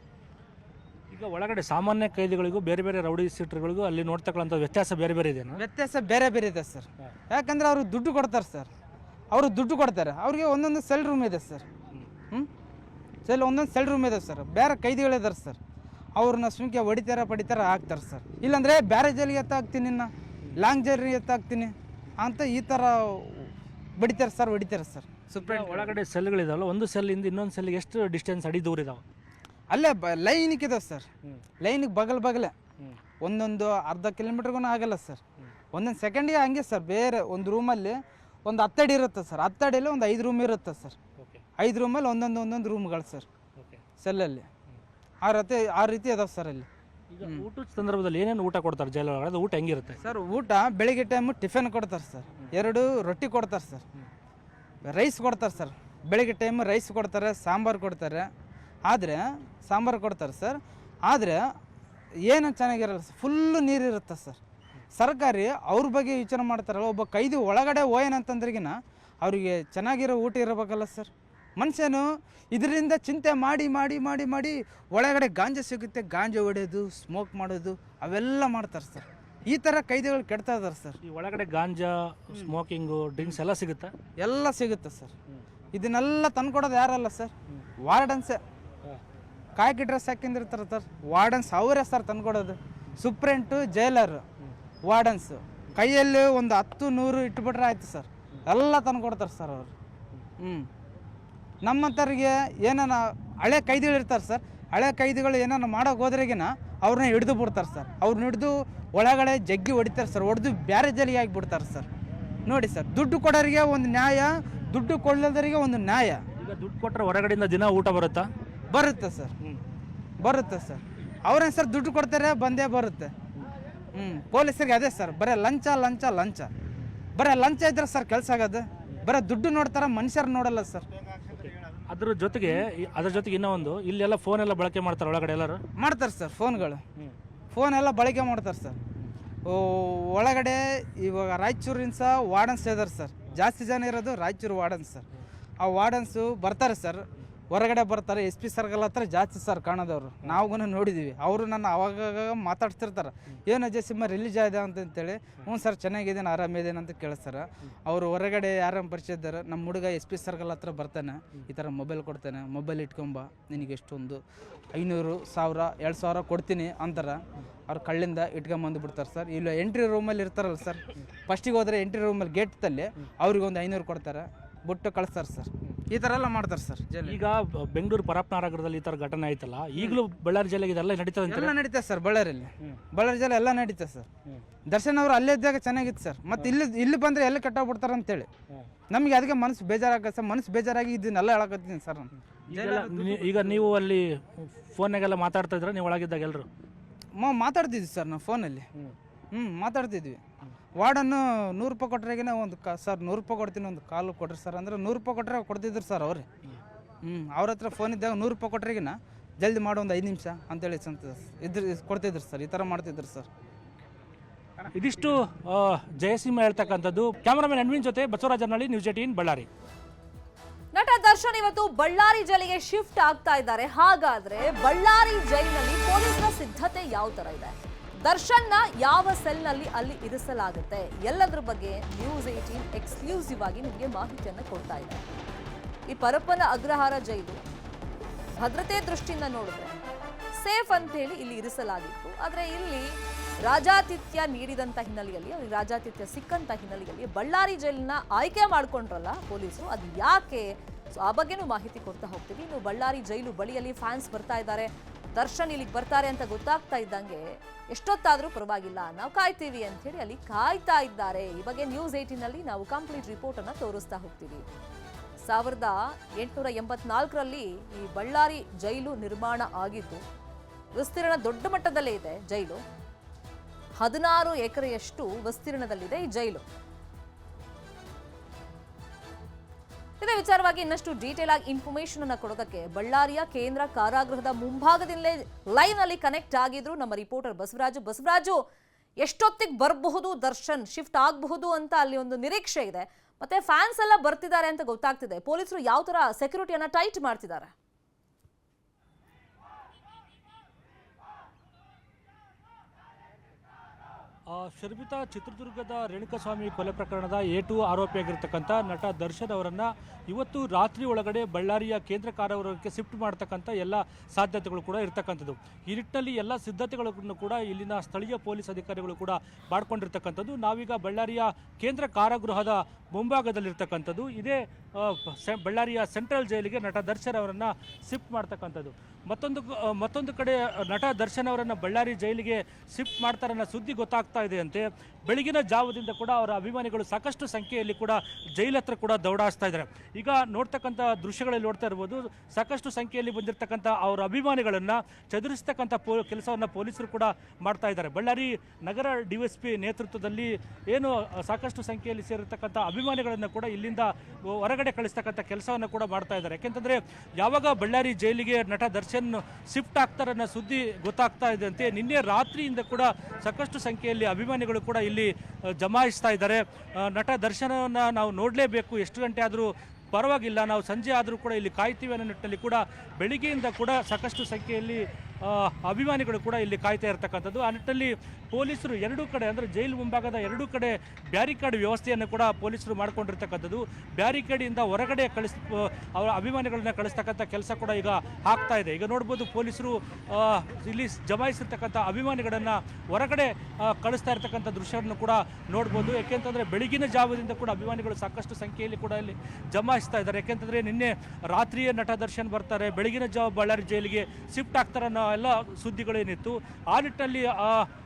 ಈಗ ಒಳಗಡೆ ಸಾಮಾನ್ಯ ಕೈದಿಗಳಿಗೂ ಬೇರೆ ಬೇರೆ ರೌಡಿ ಸೀಟರ್ಗಳಿಗೂ ಅಲ್ಲಿ ನೋಡ್ತಕ್ಕಂಥ ವ್ಯತ್ಯಾಸ ಬೇರೆ ಬೇರೆ ಇದೆ ವ್ಯತ್ಯಾಸ ಬೇರೆ ಬೇರೆ ಇದೆ ಸರ್ ಯಾಕಂದ್ರೆ ಅವರು ದುಡ್ಡು ಕೊಡ್ತಾರೆ ಸರ್ ಅವರು ದುಡ್ಡು ಕೊಡ್ತಾರೆ. ಅವ್ರಿಗೆ ಒಂದೊಂದು ಸೆಲ್ ರೂಮ್ ಇದೆ ಸರ್ ಹ್ಞೂ ಸೆಲ್ ಒಂದೊಂದು ಸೆಲ್ ರೂಮ್ ಇದೆ ಸರ್ ಬೇರೆ ಕೈದಿಗಳಿದ್ದಾರೆ ಸರ್ ಅವ್ರನ್ನ ಸುಮ್ಕೆ ಹೊಡಿತಾರ ಪಡಿತಾರ ಹಾಕ್ತಾರೆ ಸರ್. ಇಲ್ಲಾಂದರೆ ಬೇರೆ ಅಲ್ಲಿ ಎತ್ತಾಗ್ತೀನಿ ಇನ್ನ ಲಾಂಗ್ ಜರ್ನಿ ಎತ್ತಾಗ್ತೀನಿ ಅಂತ ಈ ಥರ ಬಡಿತಾರೆ ಸರ್ ಹೊಡಿತಾರೆ ಸರ್. ಸುಪ್ರೀಂ ಒಳಗಡೆ ಸೆಲ್ಗಳಿದಾವಲ್ಲ ಒಂದು ಸೆಲ್ಲಿಂದ ಇನ್ನೊಂದು ಸೆಲ್ಗೆ ಎಷ್ಟು ಡಿಸ್ಟೆನ್ಸ್ ಅಡಿ ದೂರ ಇದಾವೆ? ಅಲ್ಲೇ ಬ ಲೈನಿಗೆ ಇದಾವೆ ಸರ್. ಲೈನಿಗೆ ಬಗಲ್ ಬಗಲೇ. ಒಂದೊಂದು ಅರ್ಧ ಕಿಲೋಮೀಟ್ರಿಗೂ ಆಗಲ್ಲ ಸರ್. ಒಂದೊಂದು ಸೆಕೆಂಡಿಗೆ ಹಂಗೆ ಸರ್ ಬೇರೆ ಒಂದು ರೂಮಲ್ಲಿ ಒಂದು ಹತ್ತಡಿ ಇರುತ್ತೆ ಸರ್. ಹತ್ತಡಿಯಲ್ಲಿ ಒಂದು ಐದು ರೂಮ್ ಇರುತ್ತೆ ಸರ್. ಐದು ರೂಮಲ್ಲಿ ಒಂದೊಂದು ಒಂದೊಂದು ರೂಮ್ಗಳು ಸರ್. ಸೆಲ್ಲಲ್ಲಿ. ಆ ರೀತಿ ಆ ರೀತಿ ಅದಾವೆ ಸರ್ ಅಲ್ಲಿ. ಈಗ ಊಟದ ಸಂದರ್ಭದಲ್ಲಿ ಏನೇನು ಊಟ ಕೊಡ್ತಾರೆ ಜೈಲ್ ಒಳಗಡೆ ಅದು ಊಟ ಹೆಂಗಿರುತ್ತೆ? ಸರ್ ಊಟ ಬೆಳಿಗ್ಗೆ ಟೈಮು ಟಿಫಿನ್ ಕೊಡ್ತಾರೆ ಸರ್. ಎರಡು ರೊಟ್ಟಿ ಕೊಡ್ತಾರೆ ಸರ್. ರೈಸ್ ಕೊಡ್ತಾರೆ ಸರ್. ಬೆಳಿಗ್ಗೆ ಟೈಮು ರೈಸ್ ಕೊಡ್ತಾರೆ ಸಾಂಬಾರು ಕೊಡ್ತಾರೆ. ಆದರೆ ಸಾಂಬಾರು ಕೊಡ್ತಾರೆ ಸರ್. ಆದರೆ ಏನು ಚೆನ್ನಾಗಿರಲ್ಲ ಸರ್. Full ನೀರಿರುತ್ತೆ sir. ಸರ್ಕಾರಿ ಅವ್ರ ಬಗ್ಗೆ ಯೋಚನೆ ಮಾಡ್ತಾರಲ್ಲ ಒಬ್ಬ ಕೈದಿ ಒಳಗಡೆ ಹೋಯನಂತಂದ್ರಿಗಿನ ಅವರಿಗೆ ಚೆನ್ನಾಗಿರೋ ಊಟ ಇರಬೇಕಲ್ಲ ಸರ್. ಮನುಷ್ಯನು ಇದರಿಂದ ಚಿಂತೆ ಮಾಡಿ ಮಾಡಿ ಮಾಡಿ ಮಾಡಿ ಒಳಗಡೆ ಗಾಂಜಾ ಸಿಗುತ್ತೆ ಗಾಂಜಾ ಹೊಡೆಯೋದು ಸ್ಮೋಕ್ ಮಾಡೋದು ಅವೆಲ್ಲ ಮಾಡ್ತಾರೆ ಸರ್. ಈ ಥರ ಕೈದಿಗಳು ಕೆಡ್ತಾ ಇದ್ದಾರೆ ಸರ್. ಈ ಒಳಗಡೆ ಗಾಂಜಾ ಸ್ಮೋಕಿಂಗು ಡ್ರಿಂಕ್ಸ್ ಎಲ್ಲ ಸಿಗುತ್ತಾ? ಎಲ್ಲ ಸಿಗುತ್ತೆ ಸರ್. ಇದನ್ನೆಲ್ಲ ತಂದ್ಕೊಡೋದು ಯಾರಲ್ಲ ಸರ್? ವಾರ್ಡನ್ಸೇ. ಕಾಯ್ಕಿ ಡ್ರೆಸ್ ಹಾಕಿಂದಿರ್ತಾರೆ ಸರ್. ವಾರ್ಡನ್ಸ್ ಅವರೇ ಸರ್ ತಂದ್ಕೊಡೋದು. Superintendent jailer wardens. ಕೈಯಲ್ಲಿ ಒಂದು ಹತ್ತು ನೂರು ಇಟ್ಬಿಟ್ರೆ ಆಯ್ತು ಸರ್. ಎಲ್ಲ ತಂದ್ಕೊಡ್ತಾರೆ ಸರ್ ಅವರು. ಹ್ಞೂ ನಮ್ಮಂಥವ್ರಿಗೆ ಏನಾನ ಹಳೆ ಕೈದಿಗಳು ಇರ್ತಾರೆ ಸರ್. ಹಳೆ ಕೈದಿಗಳು ಏನಾನ ಮಾಡೋಕೆ ಹೋದ್ರೆಗಿನ ಅವ್ರನ್ನ ಹಿಡಿದು ಬಿಡ್ತಾರೆ ಸರ್. ಅವ್ರನ್ನ ಹಿಡಿದು ಒಳಗಡೆ ಜಗ್ಗಿ ಹೊಡಿತಾರೆ ಸರ್. ಹೊಡೆದು ಬೇರೆ ಜಲಿ ಆಗಿಬಿಡ್ತಾರೆ ಸರ್. ನೋಡಿ ಸರ್ ದುಡ್ಡು ಕೊಡೋರಿಗೆ ಒಂದು ನ್ಯಾಯ ದುಡ್ಡು ಕೊಳ್ಳೋದರಿಗೆ ಒಂದು ನ್ಯಾಯ. ಈಗ ದುಡ್ಡು ಕೊಟ್ಟರೆ ಹೊರಗಡೆಯಿಂದ ದಿನ ಊಟ ಬರುತ್ತಾ? ಬರುತ್ತೆ ಸರ್. ಬರುತ್ತೆ ಸರ್. ಅವ್ರೇನು ಸರ್ ದುಡ್ಡು ಕೊಡ್ತಾರೆ ಬಂದೇ ಬರುತ್ತೆ. ಹ್ಞೂ ಪೊಲೀಸರಿಗೆ ಅದೇ ಸರ್ ಬರೀ ಲಂಚ ಲಂಚ ಲಂಚ. ಬರೀ ಲಂಚ ಇದ್ರೆ ಸರ್ ಕೆಲಸ ಆಗೋದು. ಬರೀ ದುಡ್ಡು ನೋಡ್ತಾರೆ ಮನುಷ್ಯರು ನೋಡಲ್ಲ ಸರ್. ಅದ್ರ ಜೊತೆಗೆ ಅದ್ರ ಜೊತೆಗೆ ಇನ್ನೂ ಒಂದು. ಇಲ್ಲೆಲ್ಲ ಫೋನ್ ಎಲ್ಲ ಬಳಕೆ ಮಾಡ್ತಾರೆ ಒಳಗಡೆ ಎಲ್ಲರೂ? ಮಾಡ್ತಾರೆ ಸರ್ ಫೋನ್ಗಳು ಫೋನ್ ಎಲ್ಲ ಬಳಕೆ ಮಾಡ್ತಾರೆ ಸರ್. ಓ, ಒಳಗಡೆ ಇವಾಗ ರಾಯಚೂರಿನ ಸಹ ವಾರ್ಡನ್ಸ್ ಇದಾರೆ ಸರ್. ಜಾಸ್ತಿ ಜನ ಇರೋದು ರಾಯಚೂರು ವಾರ್ಡನ್ಸ್ ಸರ್. ಆ ವಾರ್ಡನ್ಸು ಬರ್ತಾರೆ ಸರ್. ಹೊರಗಡೆ ಬರ್ತಾರೆ, ಎಸ್ ಪಿ ಸರ್ಗಲ್ ಹತ್ರ ಜಾಸ್ತಿ ಸರ್ ಕಾಣೋದವ್ರು. ನಾವು ನೋಡಿದ್ದೀವಿ ಅವರು ನನ್ನ ಅವಾಗ ಮಾತಾಡ್ತಿರ್ತಾರೆ. ಏನು ಅಜಯ್ ಸಿಂಹ ರಿಲೀಸ್ ಆಗಿದೆ ಅಂತಂತೇಳಿ, ಹ್ಞೂ ಸರ್ ಚೆನ್ನಾಗಿದ್ದೇನೆ, ಆರಾಮಿದ್ದೇನೆ ಅಂತ ಕೇಳಿಸ್ತಾರೆ. ಅವರು ಹೊರಗಡೆ ಯಾರು ಪರಿಚಯ ಇದ್ದಾರೆ, ನಮ್ಮ ಹುಡುಗ ಎಸ್ ಪಿ ಸರ್ಗಲ್ ಹತ್ರ ಬರ್ತಾನೆ. ಈ ಥರ ಮೊಬೈಲ್ ಕೊಡ್ತಾನೆ. ಮೊಬೈಲ್ ಇಟ್ಕೊಂಬ, ನಿನಗೆ ಎಷ್ಟೊಂದು, ಐನೂರು ಸಾವಿರ, ಎರಡು ಸಾವಿರ ಕೊಡ್ತೀನಿ ಅಂತಾರೆ. ಅವ್ರು ಕಳ್ಳಿಂದ ಇಟ್ಕೊಂಬಂದು ಬಿಡ್ತಾರೆ ಸರ್. ಇಲ್ಲ ಎಂಟ್ರಿ ರೂಮಲ್ಲಿ ಇರ್ತಾರಲ್ಲ ಸರ್. ಫಸ್ಟಿಗೆ ಹೋದರೆ ಎಂಟ್ರಿ ರೂಮಲ್ಲಿ ಗೇಟ್ ತಲ್ಲಿ ಅವ್ರಿಗೆ ಒಂದು ಐನೂರು ಕೊಡ್ತಾರೆ. ಬಿಟ್ಟು ಕಳಿಸ್ತಾರೆ ಸರ್. ಈ ಥರ ಎಲ್ಲ ಮಾಡ್ತಾರೆ ಸರ್ ಈಗ ಬೆಂಗಳೂರು ಪರಪ್ನಾರಾಗರದಲ್ಲಿ ಈ ಥರ ಘಟನೆ ಆಯ್ತಲ್ಲ ಈಗಲೂ ಬಳ್ಳಾರಿ ಜಿಲ್ಲೆಗೆ ಇದೆಲ್ಲ ನಡೀತದೆ ಅಂತ ಎಲ್ಲ ನಡೀತದೆ ಸರ್ ಬಳ್ಳಾರಿಯಲ್ಲಿ. ಬಳ್ಳಾರಿ ಜಿಲ್ಲೆ ಎಲ್ಲ ನಡೀತದೆ ಸರ್. ದರ್ಶನ್ ಅವರು ಅಲ್ಲೇ ಇದ್ದಾಗ ಚೆನ್ನಾಗಿತ್ತು ಸರ್. ಮತ್ತೆ ಇಲ್ಲಿ ಇಲ್ಲಿ ಬಂದರೆ ಎಲ್ಲಿ ಕೆಟ್ಟೋಗ್ಬಿಡ್ತಾರೆ ಅಂತೇಳಿ ನಮಗೆ ಅದಕ್ಕೆ ಮನಸ್ಸು ಬೇಜಾರಾಗ ಸರ್. ಮನಸ್ಸು ಬೇಜಾರಾಗಿ ಇದನ್ನೆಲ್ಲ ಹೇಳಕತ್ತೀನಿ ಸರ್ ನಾನು. ಈಗೆಲ್ಲ ನೀ- ಈಗ ನೀವು ಅಲ್ಲಿ ಫೋನ್ನಾಗೆಲ್ಲ ಮಾತಾಡ್ತಾ ಇದ್ರೆ ನೀವು ಒಳಗಿದ್ದಾಗ ಎಲ್ಲರೂ ಮಾ ಮಾತಾಡ್ತಿದ್ವಿ ಸರ್ ನಾವು ಫೋನಲ್ಲಿ. ಹ್ಞೂ ಮಾತಾಡ್ತಿದ್ವಿ. ವಾರ್ಡನ್ನು ನೂರು ರೂಪಾಯಿ ಕೊಟ್ರೆಗಿನ ಒಂದು ಕಾ ಸರ್ ನೂರು ರೂಪಾಯಿ ಕೊಡ್ತೀನಿ ಒಂದು ಕಾಲು ಕೊಡ್ರಿ ಸರ್. ಅಂದ್ರೆ ನೂರು ರೂಪಾಯಿ ಕೊಟ್ಟರೆ ಕೊಡ್ತಿದ್ರು ಸರ್ ಅವ್ರಿ. ಹ್ಞೂ ಅವ್ರ ಹತ್ರ ಫೋನ್ ಇದ್ದಾಗ ನೂರು ರೂಪಾಯಿ ಕೊಟ್ರೆಗಿನ ಜಲ್ದಿ ಮಾಡೋ ಒಂದು ಐದು ನಿಮಿಷ ಅಂತೇಳಿ ಸಂತ ಇದ್ರ ಕೊಡ್ತಿದ್ರು ಸರ್. ಈ ಥರ ಮಾಡ್ತಿದ್ರು ಸರ್. ಇದಿಷ್ಟು ಜಯಸಿಂಹ ಹೇಳ್ತಕ್ಕಂಥದ್ದು. ಕ್ಯಾಮರಾಮನ್ ಅನ್ವಿನ್ ಜೊತೆ ಬಸವರಾಜನಹಳ್ಳಿ ನ್ಯೂಸ್ ಏಟೀನ್ ಬಳ್ಳಾರಿ. ನಟ ದರ್ಶನ್ ಇವತ್ತು ಬಳ್ಳಾರಿ ಜೈಲಿಗೆ ಶಿಫ್ಟ್ ಆಗ್ತಾ ಇದ್ದಾರೆ. ಹಾಗಾದ್ರೆ ಬಳ್ಳಾರಿ ಜೈಲಿನಲ್ಲಿ ಪೊಲೀಸರ ಸಿದ್ಧತೆ ಯಾವ ತರ ಇದೆ? ದರ್ಶನ್ನ ಯಾವ ಸೆಲ್ನಲ್ಲಿ ಅಲ್ಲಿ ಇರಿಸಲಾಗುತ್ತೆ? ಎಲ್ಲದರ ಬಗ್ಗೆ ನ್ಯೂಸ್ ಏಟೀನ್ ಎಕ್ಸ್ಕ್ಲೂಸಿವ್ ಆಗಿ ನಿಮಗೆ ಮಾಹಿತಿಯನ್ನು ಕೊಡ್ತಾ ಇದೆ. ಈ ಪರಪ್ಪನ ಅಗ್ರಹಾರ ಜೈಲು ಭದ್ರತೆ ದೃಷ್ಟಿಯಿಂದ ನೋಡಿದ್ರೆ ಸೇಫ್ ಅಂತ ಹೇಳಿ ಇಲ್ಲಿ ಇರಿಸಲಾಗಿತ್ತು. ಆದರೆ ಇಲ್ಲಿ ರಾಜಾತಿಥ್ಯ ನೀಡಿದಂಥ ಹಿನ್ನೆಲೆಯಲ್ಲಿ ಅವ್ರಿಗೆ ರಾಜಾತಿಥ್ಯ ಸಿಕ್ಕಂತ ಹಿನ್ನೆಲೆಯಲ್ಲಿ ಬಳ್ಳಾರಿ ಜೈಲನ್ನ ಆಯ್ಕೆ ಮಾಡ್ಕೊಂಡ್ರಲ್ಲ ಪೊಲೀಸರು, ಅದು ಯಾಕೆ? ಸೊ ಆ ಬಗ್ಗೆನೂ ಮಾಹಿತಿ ಕೊಡ್ತಾ ಹೋಗ್ತೀವಿ. ಇನ್ನು ಬಳ್ಳಾರಿ ಜೈಲು ಬಳಿಯಲ್ಲಿ ಫ್ಯಾನ್ಸ್ ಬರ್ತಾ ಇದ್ದಾರೆ. ದರ್ಶನ್ ಇಲ್ಲಿಗೆ ಬರ್ತಾರೆ ಅಂತ ಗೊತ್ತಾಗ್ತಾ ಇದ್ದಂಗೆ ಎಷ್ಟೊತ್ತಾದರೂ ಪರವಾಗಿಲ್ಲ. ನಾವು ಕಾಯ್ತೀವಿ ಅಂತ ಹೇಳಿ ಅಲ್ಲಿ ಕಾಯ್ತಾ ಇದ್ದಾರೆ. ಈ ಬಗ್ಗೆ ನ್ಯೂಸ್ ಏಯ್ಟಿನಲ್ಲಿ ನಾವು ಕಂಪ್ಲೀಟ್ ರಿಪೋರ್ಟ್ ಅನ್ನ ತೋರಿಸ್ತಾ ಹೋಗ್ತೀವಿ. ಸಾವಿರದ ಎಂಟುನೂರ ಎಂಬತ್ನಾಲ್ಕರಲ್ಲಿ ಈ ಬಳ್ಳಾರಿ ಜೈಲು ನಿರ್ಮಾಣ ಆಗಿದ್ದು, ವಿಸ್ತೀರ್ಣ ದೊಡ್ಡ ಮಟ್ಟದಲ್ಲೇ ಇದೆ ಜೈಲು. ಹದಿನಾರು ಎಕರೆಯಷ್ಟು ವಿಸ್ತೀರ್ಣದಲ್ಲಿದೆ ಈ ಜೈಲು. ಇದೇ ವಿಚಾರವಾಗಿ ಇನ್ನಷ್ಟು ಡೀಟೇಲ್ ಆಗಿ ಇನ್ಫಾರ್ಮೇಶನ್ ಅನ್ನ ಕೊಡೋದಕ್ಕೆ ಬಳ್ಳಾರಿಯ ಕೇಂದ್ರ ಕಾರಾಗೃಹದ ಮುಂಭಾಗದಿಂದಲೇ ಲೈನ್ ಅಲ್ಲಿ ಕನೆಕ್ಟ್ ಆಗಿದ್ರು ನಮ್ಮ ರಿಪೋರ್ಟರ್ ಬಸವರಾಜು. ಬಸವರಾಜು, ಎಷ್ಟೊತ್ತಿಗೆ ಬರಬಹುದು ದರ್ಶನ್? ಶಿಫ್ಟ್ ಆಗಬಹುದು ಅಂತ ಅಲ್ಲಿ ಒಂದು ನಿರೀಕ್ಷೆ ಇದೆ. ಮತ್ತೆ ಫ್ಯಾನ್ಸ್ ಎಲ್ಲ ಬರ್ತಿದ್ದಾರೆ ಅಂತ ಗೊತ್ತಾಗ್ತಿದೆ. ಪೊಲೀಸರು ಯಾವ ತರ ಸೆಕ್ಯೂರಿಟಿಯನ್ನ ಟೈಟ್ ಮಾಡ್ತಿದ್ದಾರೆ? ಶರ್ಮಿತಾ ಚಿತ್ರದುರ್ಗದ ರೇಣುಕಸ್ವಾಮಿ ಕೊಲೆ ಪ್ರಕರಣದ ಎ ಟು ಆರೋಪಿಯಾಗಿರ್ತಕ್ಕಂಥ ನಟ ದರ್ಶನ್ ಅವರನ್ನು ಇವತ್ತು ರಾತ್ರಿ ಒಳಗಡೆ ಬಳ್ಳಾರಿಯ ಕೇಂದ್ರ ಕಾರಾಗೃಹಕ್ಕೆ ಶಿಫ್ಟ್ ಮಾಡ್ತಕ್ಕಂಥ ಎಲ್ಲ ಸಾಧ್ಯತೆಗಳು ಕೂಡ ಇರ್ತಕ್ಕಂಥದ್ದು. ಈ ನಿಟ್ಟಿನಲ್ಲಿ ಎಲ್ಲ ಸಿದ್ಧತೆಗಳನ್ನು ಕೂಡ ಇಲ್ಲಿನ ಸ್ಥಳೀಯ ಪೊಲೀಸ್ ಅಧಿಕಾರಿಗಳು ಕೂಡ ಮಾಡಿಕೊಂಡಿರ್ತಕ್ಕಂಥದ್ದು. ನಾವೀಗ ಬಳ್ಳಾರಿಯ ಕೇಂದ್ರ ಕಾರಾಗೃಹದ ಮುಂಭಾಗದಲ್ಲಿರ್ತಕ್ಕಂಥದ್ದು. ಇದೇ ಬಳ್ಳಾರಿಯ ಸೆಂಟ್ರಲ್ ಜೈಲಿಗೆ ನಟ ದರ್ಶನ್ ಅವರನ್ನು ಶಿಫ್ಟ್ ಮಾಡ್ತಕ್ಕಂಥದ್ದು. ಮತ್ತೊಂದು ಮತ್ತೊಂದು ಕಡೆ ನಟ ದರ್ಶನ್ ಅವರನ್ನು ಬಳ್ಳಾರಿ ಜೈಲಿಗೆ ಶಿಫ್ಟ್ ಮಾಡ್ತಾರೆ ಸುದ್ದಿ ಗೊತ್ತಾಗ್ತಾ ಇದೆ ಅಂತೆ. ಬೆಳಗಿನ ಜಾವದಿಂದ ಕೂಡ ಅವರ ಅಭಿಮಾನಿಗಳು ಸಾಕಷ್ಟು ಸಂಖ್ಯೆಯಲ್ಲಿ ಕೂಡ ಜೈಲ್ ಹತ್ರ ಕೂಡ ದೌಡಾಡ್ತಾ ಇದ್ದಾರೆ. ಈಗ ನೋಡ್ತಕ್ಕಂಥ ದೃಶ್ಯಗಳಲ್ಲಿ ನೋಡ್ತಾ ಇರ್ಬೋದು, ಸಾಕಷ್ಟು ಸಂಖ್ಯೆಯಲ್ಲಿ ಬಂದಿರತಕ್ಕಂಥ ಅವರ ಅಭಿಮಾನಿಗಳನ್ನು ಚದುರಿಸ್ತಕ್ಕಂಥ ಪೋ, ಕೆಲಸವನ್ನು ಪೊಲೀಸರು ಕೂಡ ಮಾಡ್ತಾ ಇದ್ದಾರೆ. ಬಳ್ಳಾರಿ ನಗರ ಡಿ ಎಸ್ ಪಿ ನೇತೃತ್ವದಲ್ಲಿ ಏನು ಸಾಕಷ್ಟು ಸಂಖ್ಯೆಯಲ್ಲಿ ಸೇರಿರ್ತಕ್ಕಂಥ ಅಭಿಮಾನಿಗಳನ್ನು ಕೂಡ ಇಲ್ಲಿಂದ ಹೊರಗಡೆ ಕಳಿಸ್ತಕ್ಕಂಥ ಕೆಲಸವನ್ನು ಕೂಡ ಮಾಡ್ತಾ ಇದ್ದಾರೆ. ಯಾಕೆಂತಂದ್ರೆ ಯಾವಾಗ ಬಳ್ಳಾರಿ ಜೈಲಿಗೆ ನಟ ದರ್ಶನ್ ಶಿಫ್ಟ್ ಆಗ್ತಾರೆ ಅನ್ನೋ ಸುದ್ದಿ ಗೊತ್ತಾಗ್ತಾ ಇದ್ದಂತೆ ನಿನ್ನೆ ರಾತ್ರಿಯಿಂದ ಕೂಡ ಸಾಕಷ್ಟು ಸಂಖ್ಯೆಯಲ್ಲಿ ಅಭಿಮಾನಿಗಳು ಕೂಡ ಇಲ್ಲಿ ಜಮಾಯಿಸ್ತಾ ಇದ್ದಾರೆ. ನಟ ದರ್ಶನವನ್ನು ನಾವು ನೋಡಲೇಬೇಕು, ಎಷ್ಟು ಗಂಟೆ ಆದರೂ ಪರವಾಗಿಲ್ಲ, ನಾವು ಸಂಜೆ ಆದರೂ ಕೂಡ ಇಲ್ಲಿ ಕಾಯ್ತೀವಿ ಅನ್ನೋ ನಿಟ್ಟಿನಲ್ಲಿ ಕೂಡ ಬೆಳಿಗ್ಗೆಯಿಂದ ಕೂಡ ಸಾಕಷ್ಟು ಸಂಖ್ಯೆಯಲ್ಲಿ ಅಭಿಮಾನಿಗಳು ಕೂಡ ಇಲ್ಲಿ ಕಾಯ್ತಾ ಇರ್ತಕ್ಕಂಥದ್ದು. ಆ ನಿಟ್ಟಿನಲ್ಲಿ ಪೊಲೀಸರು ಎರಡೂ ಕಡೆ, ಅಂದರೆ ಜೈಲು ಮುಂಭಾಗದ ಎರಡೂ ಕಡೆ ಬ್ಯಾರಿಕೇಡ್ ವ್ಯವಸ್ಥೆಯನ್ನು ಕೂಡ ಪೊಲೀಸರು ಮಾಡಿಕೊಂಡಿರ್ತಕ್ಕಂಥದ್ದು. ಬ್ಯಾರಿಕೇಡಿಂದ ಹೊರಗಡೆ ಕಳಿಸ್ ಅವರ ಅಭಿಮಾನಿಗಳನ್ನ ಕಳಿಸ್ತಕ್ಕಂಥ ಕೆಲಸ ಕೂಡ ಈಗ ಆಗ್ತಾ ಇದೆ. ಈಗ ನೋಡ್ಬೋದು ಪೊಲೀಸರು ಇಲ್ಲಿ ಜಮಾಯಿಸಿರ್ತಕ್ಕಂಥ ಅಭಿಮಾನಿಗಳನ್ನು ಹೊರಗಡೆ ಕಳಿಸ್ತಾ ಇರ್ತಕ್ಕಂಥ ದೃಶ್ಯವನ್ನು ಕೂಡ ನೋಡ್ಬೋದು. ಯಾಕೆಂತಂದರೆ ಬೆಳಗಿನ ಜಾವದಿಂದ ಕೂಡ ಅಭಿಮಾನಿಗಳು ಸಾಕಷ್ಟು ಸಂಖ್ಯೆಯಲ್ಲಿ ಕೂಡ ಇಲ್ಲಿ ಜಮಾಯಿಸ್ತಾ ಇದ್ದಾರೆ. ಯಾಕೆಂತಂದರೆ ನಿನ್ನೆ ರಾತ್ರಿಯೇ ನಟ ದರ್ಶನ್ ಬರ್ತಾರೆ. ಬೆಳಗಿನ ಜಾವ ಬಳ್ಳಾರಿ ಜೈಲಿಗೆ ಶಿಫ್ಟ್ ಆಗ್ತಾರೆ ಎಲ್ಲ ಸುದ್ದಿಗಳೇನಿತ್ತು. ಆ ನಿಟ್ಟಲ್ಲಿ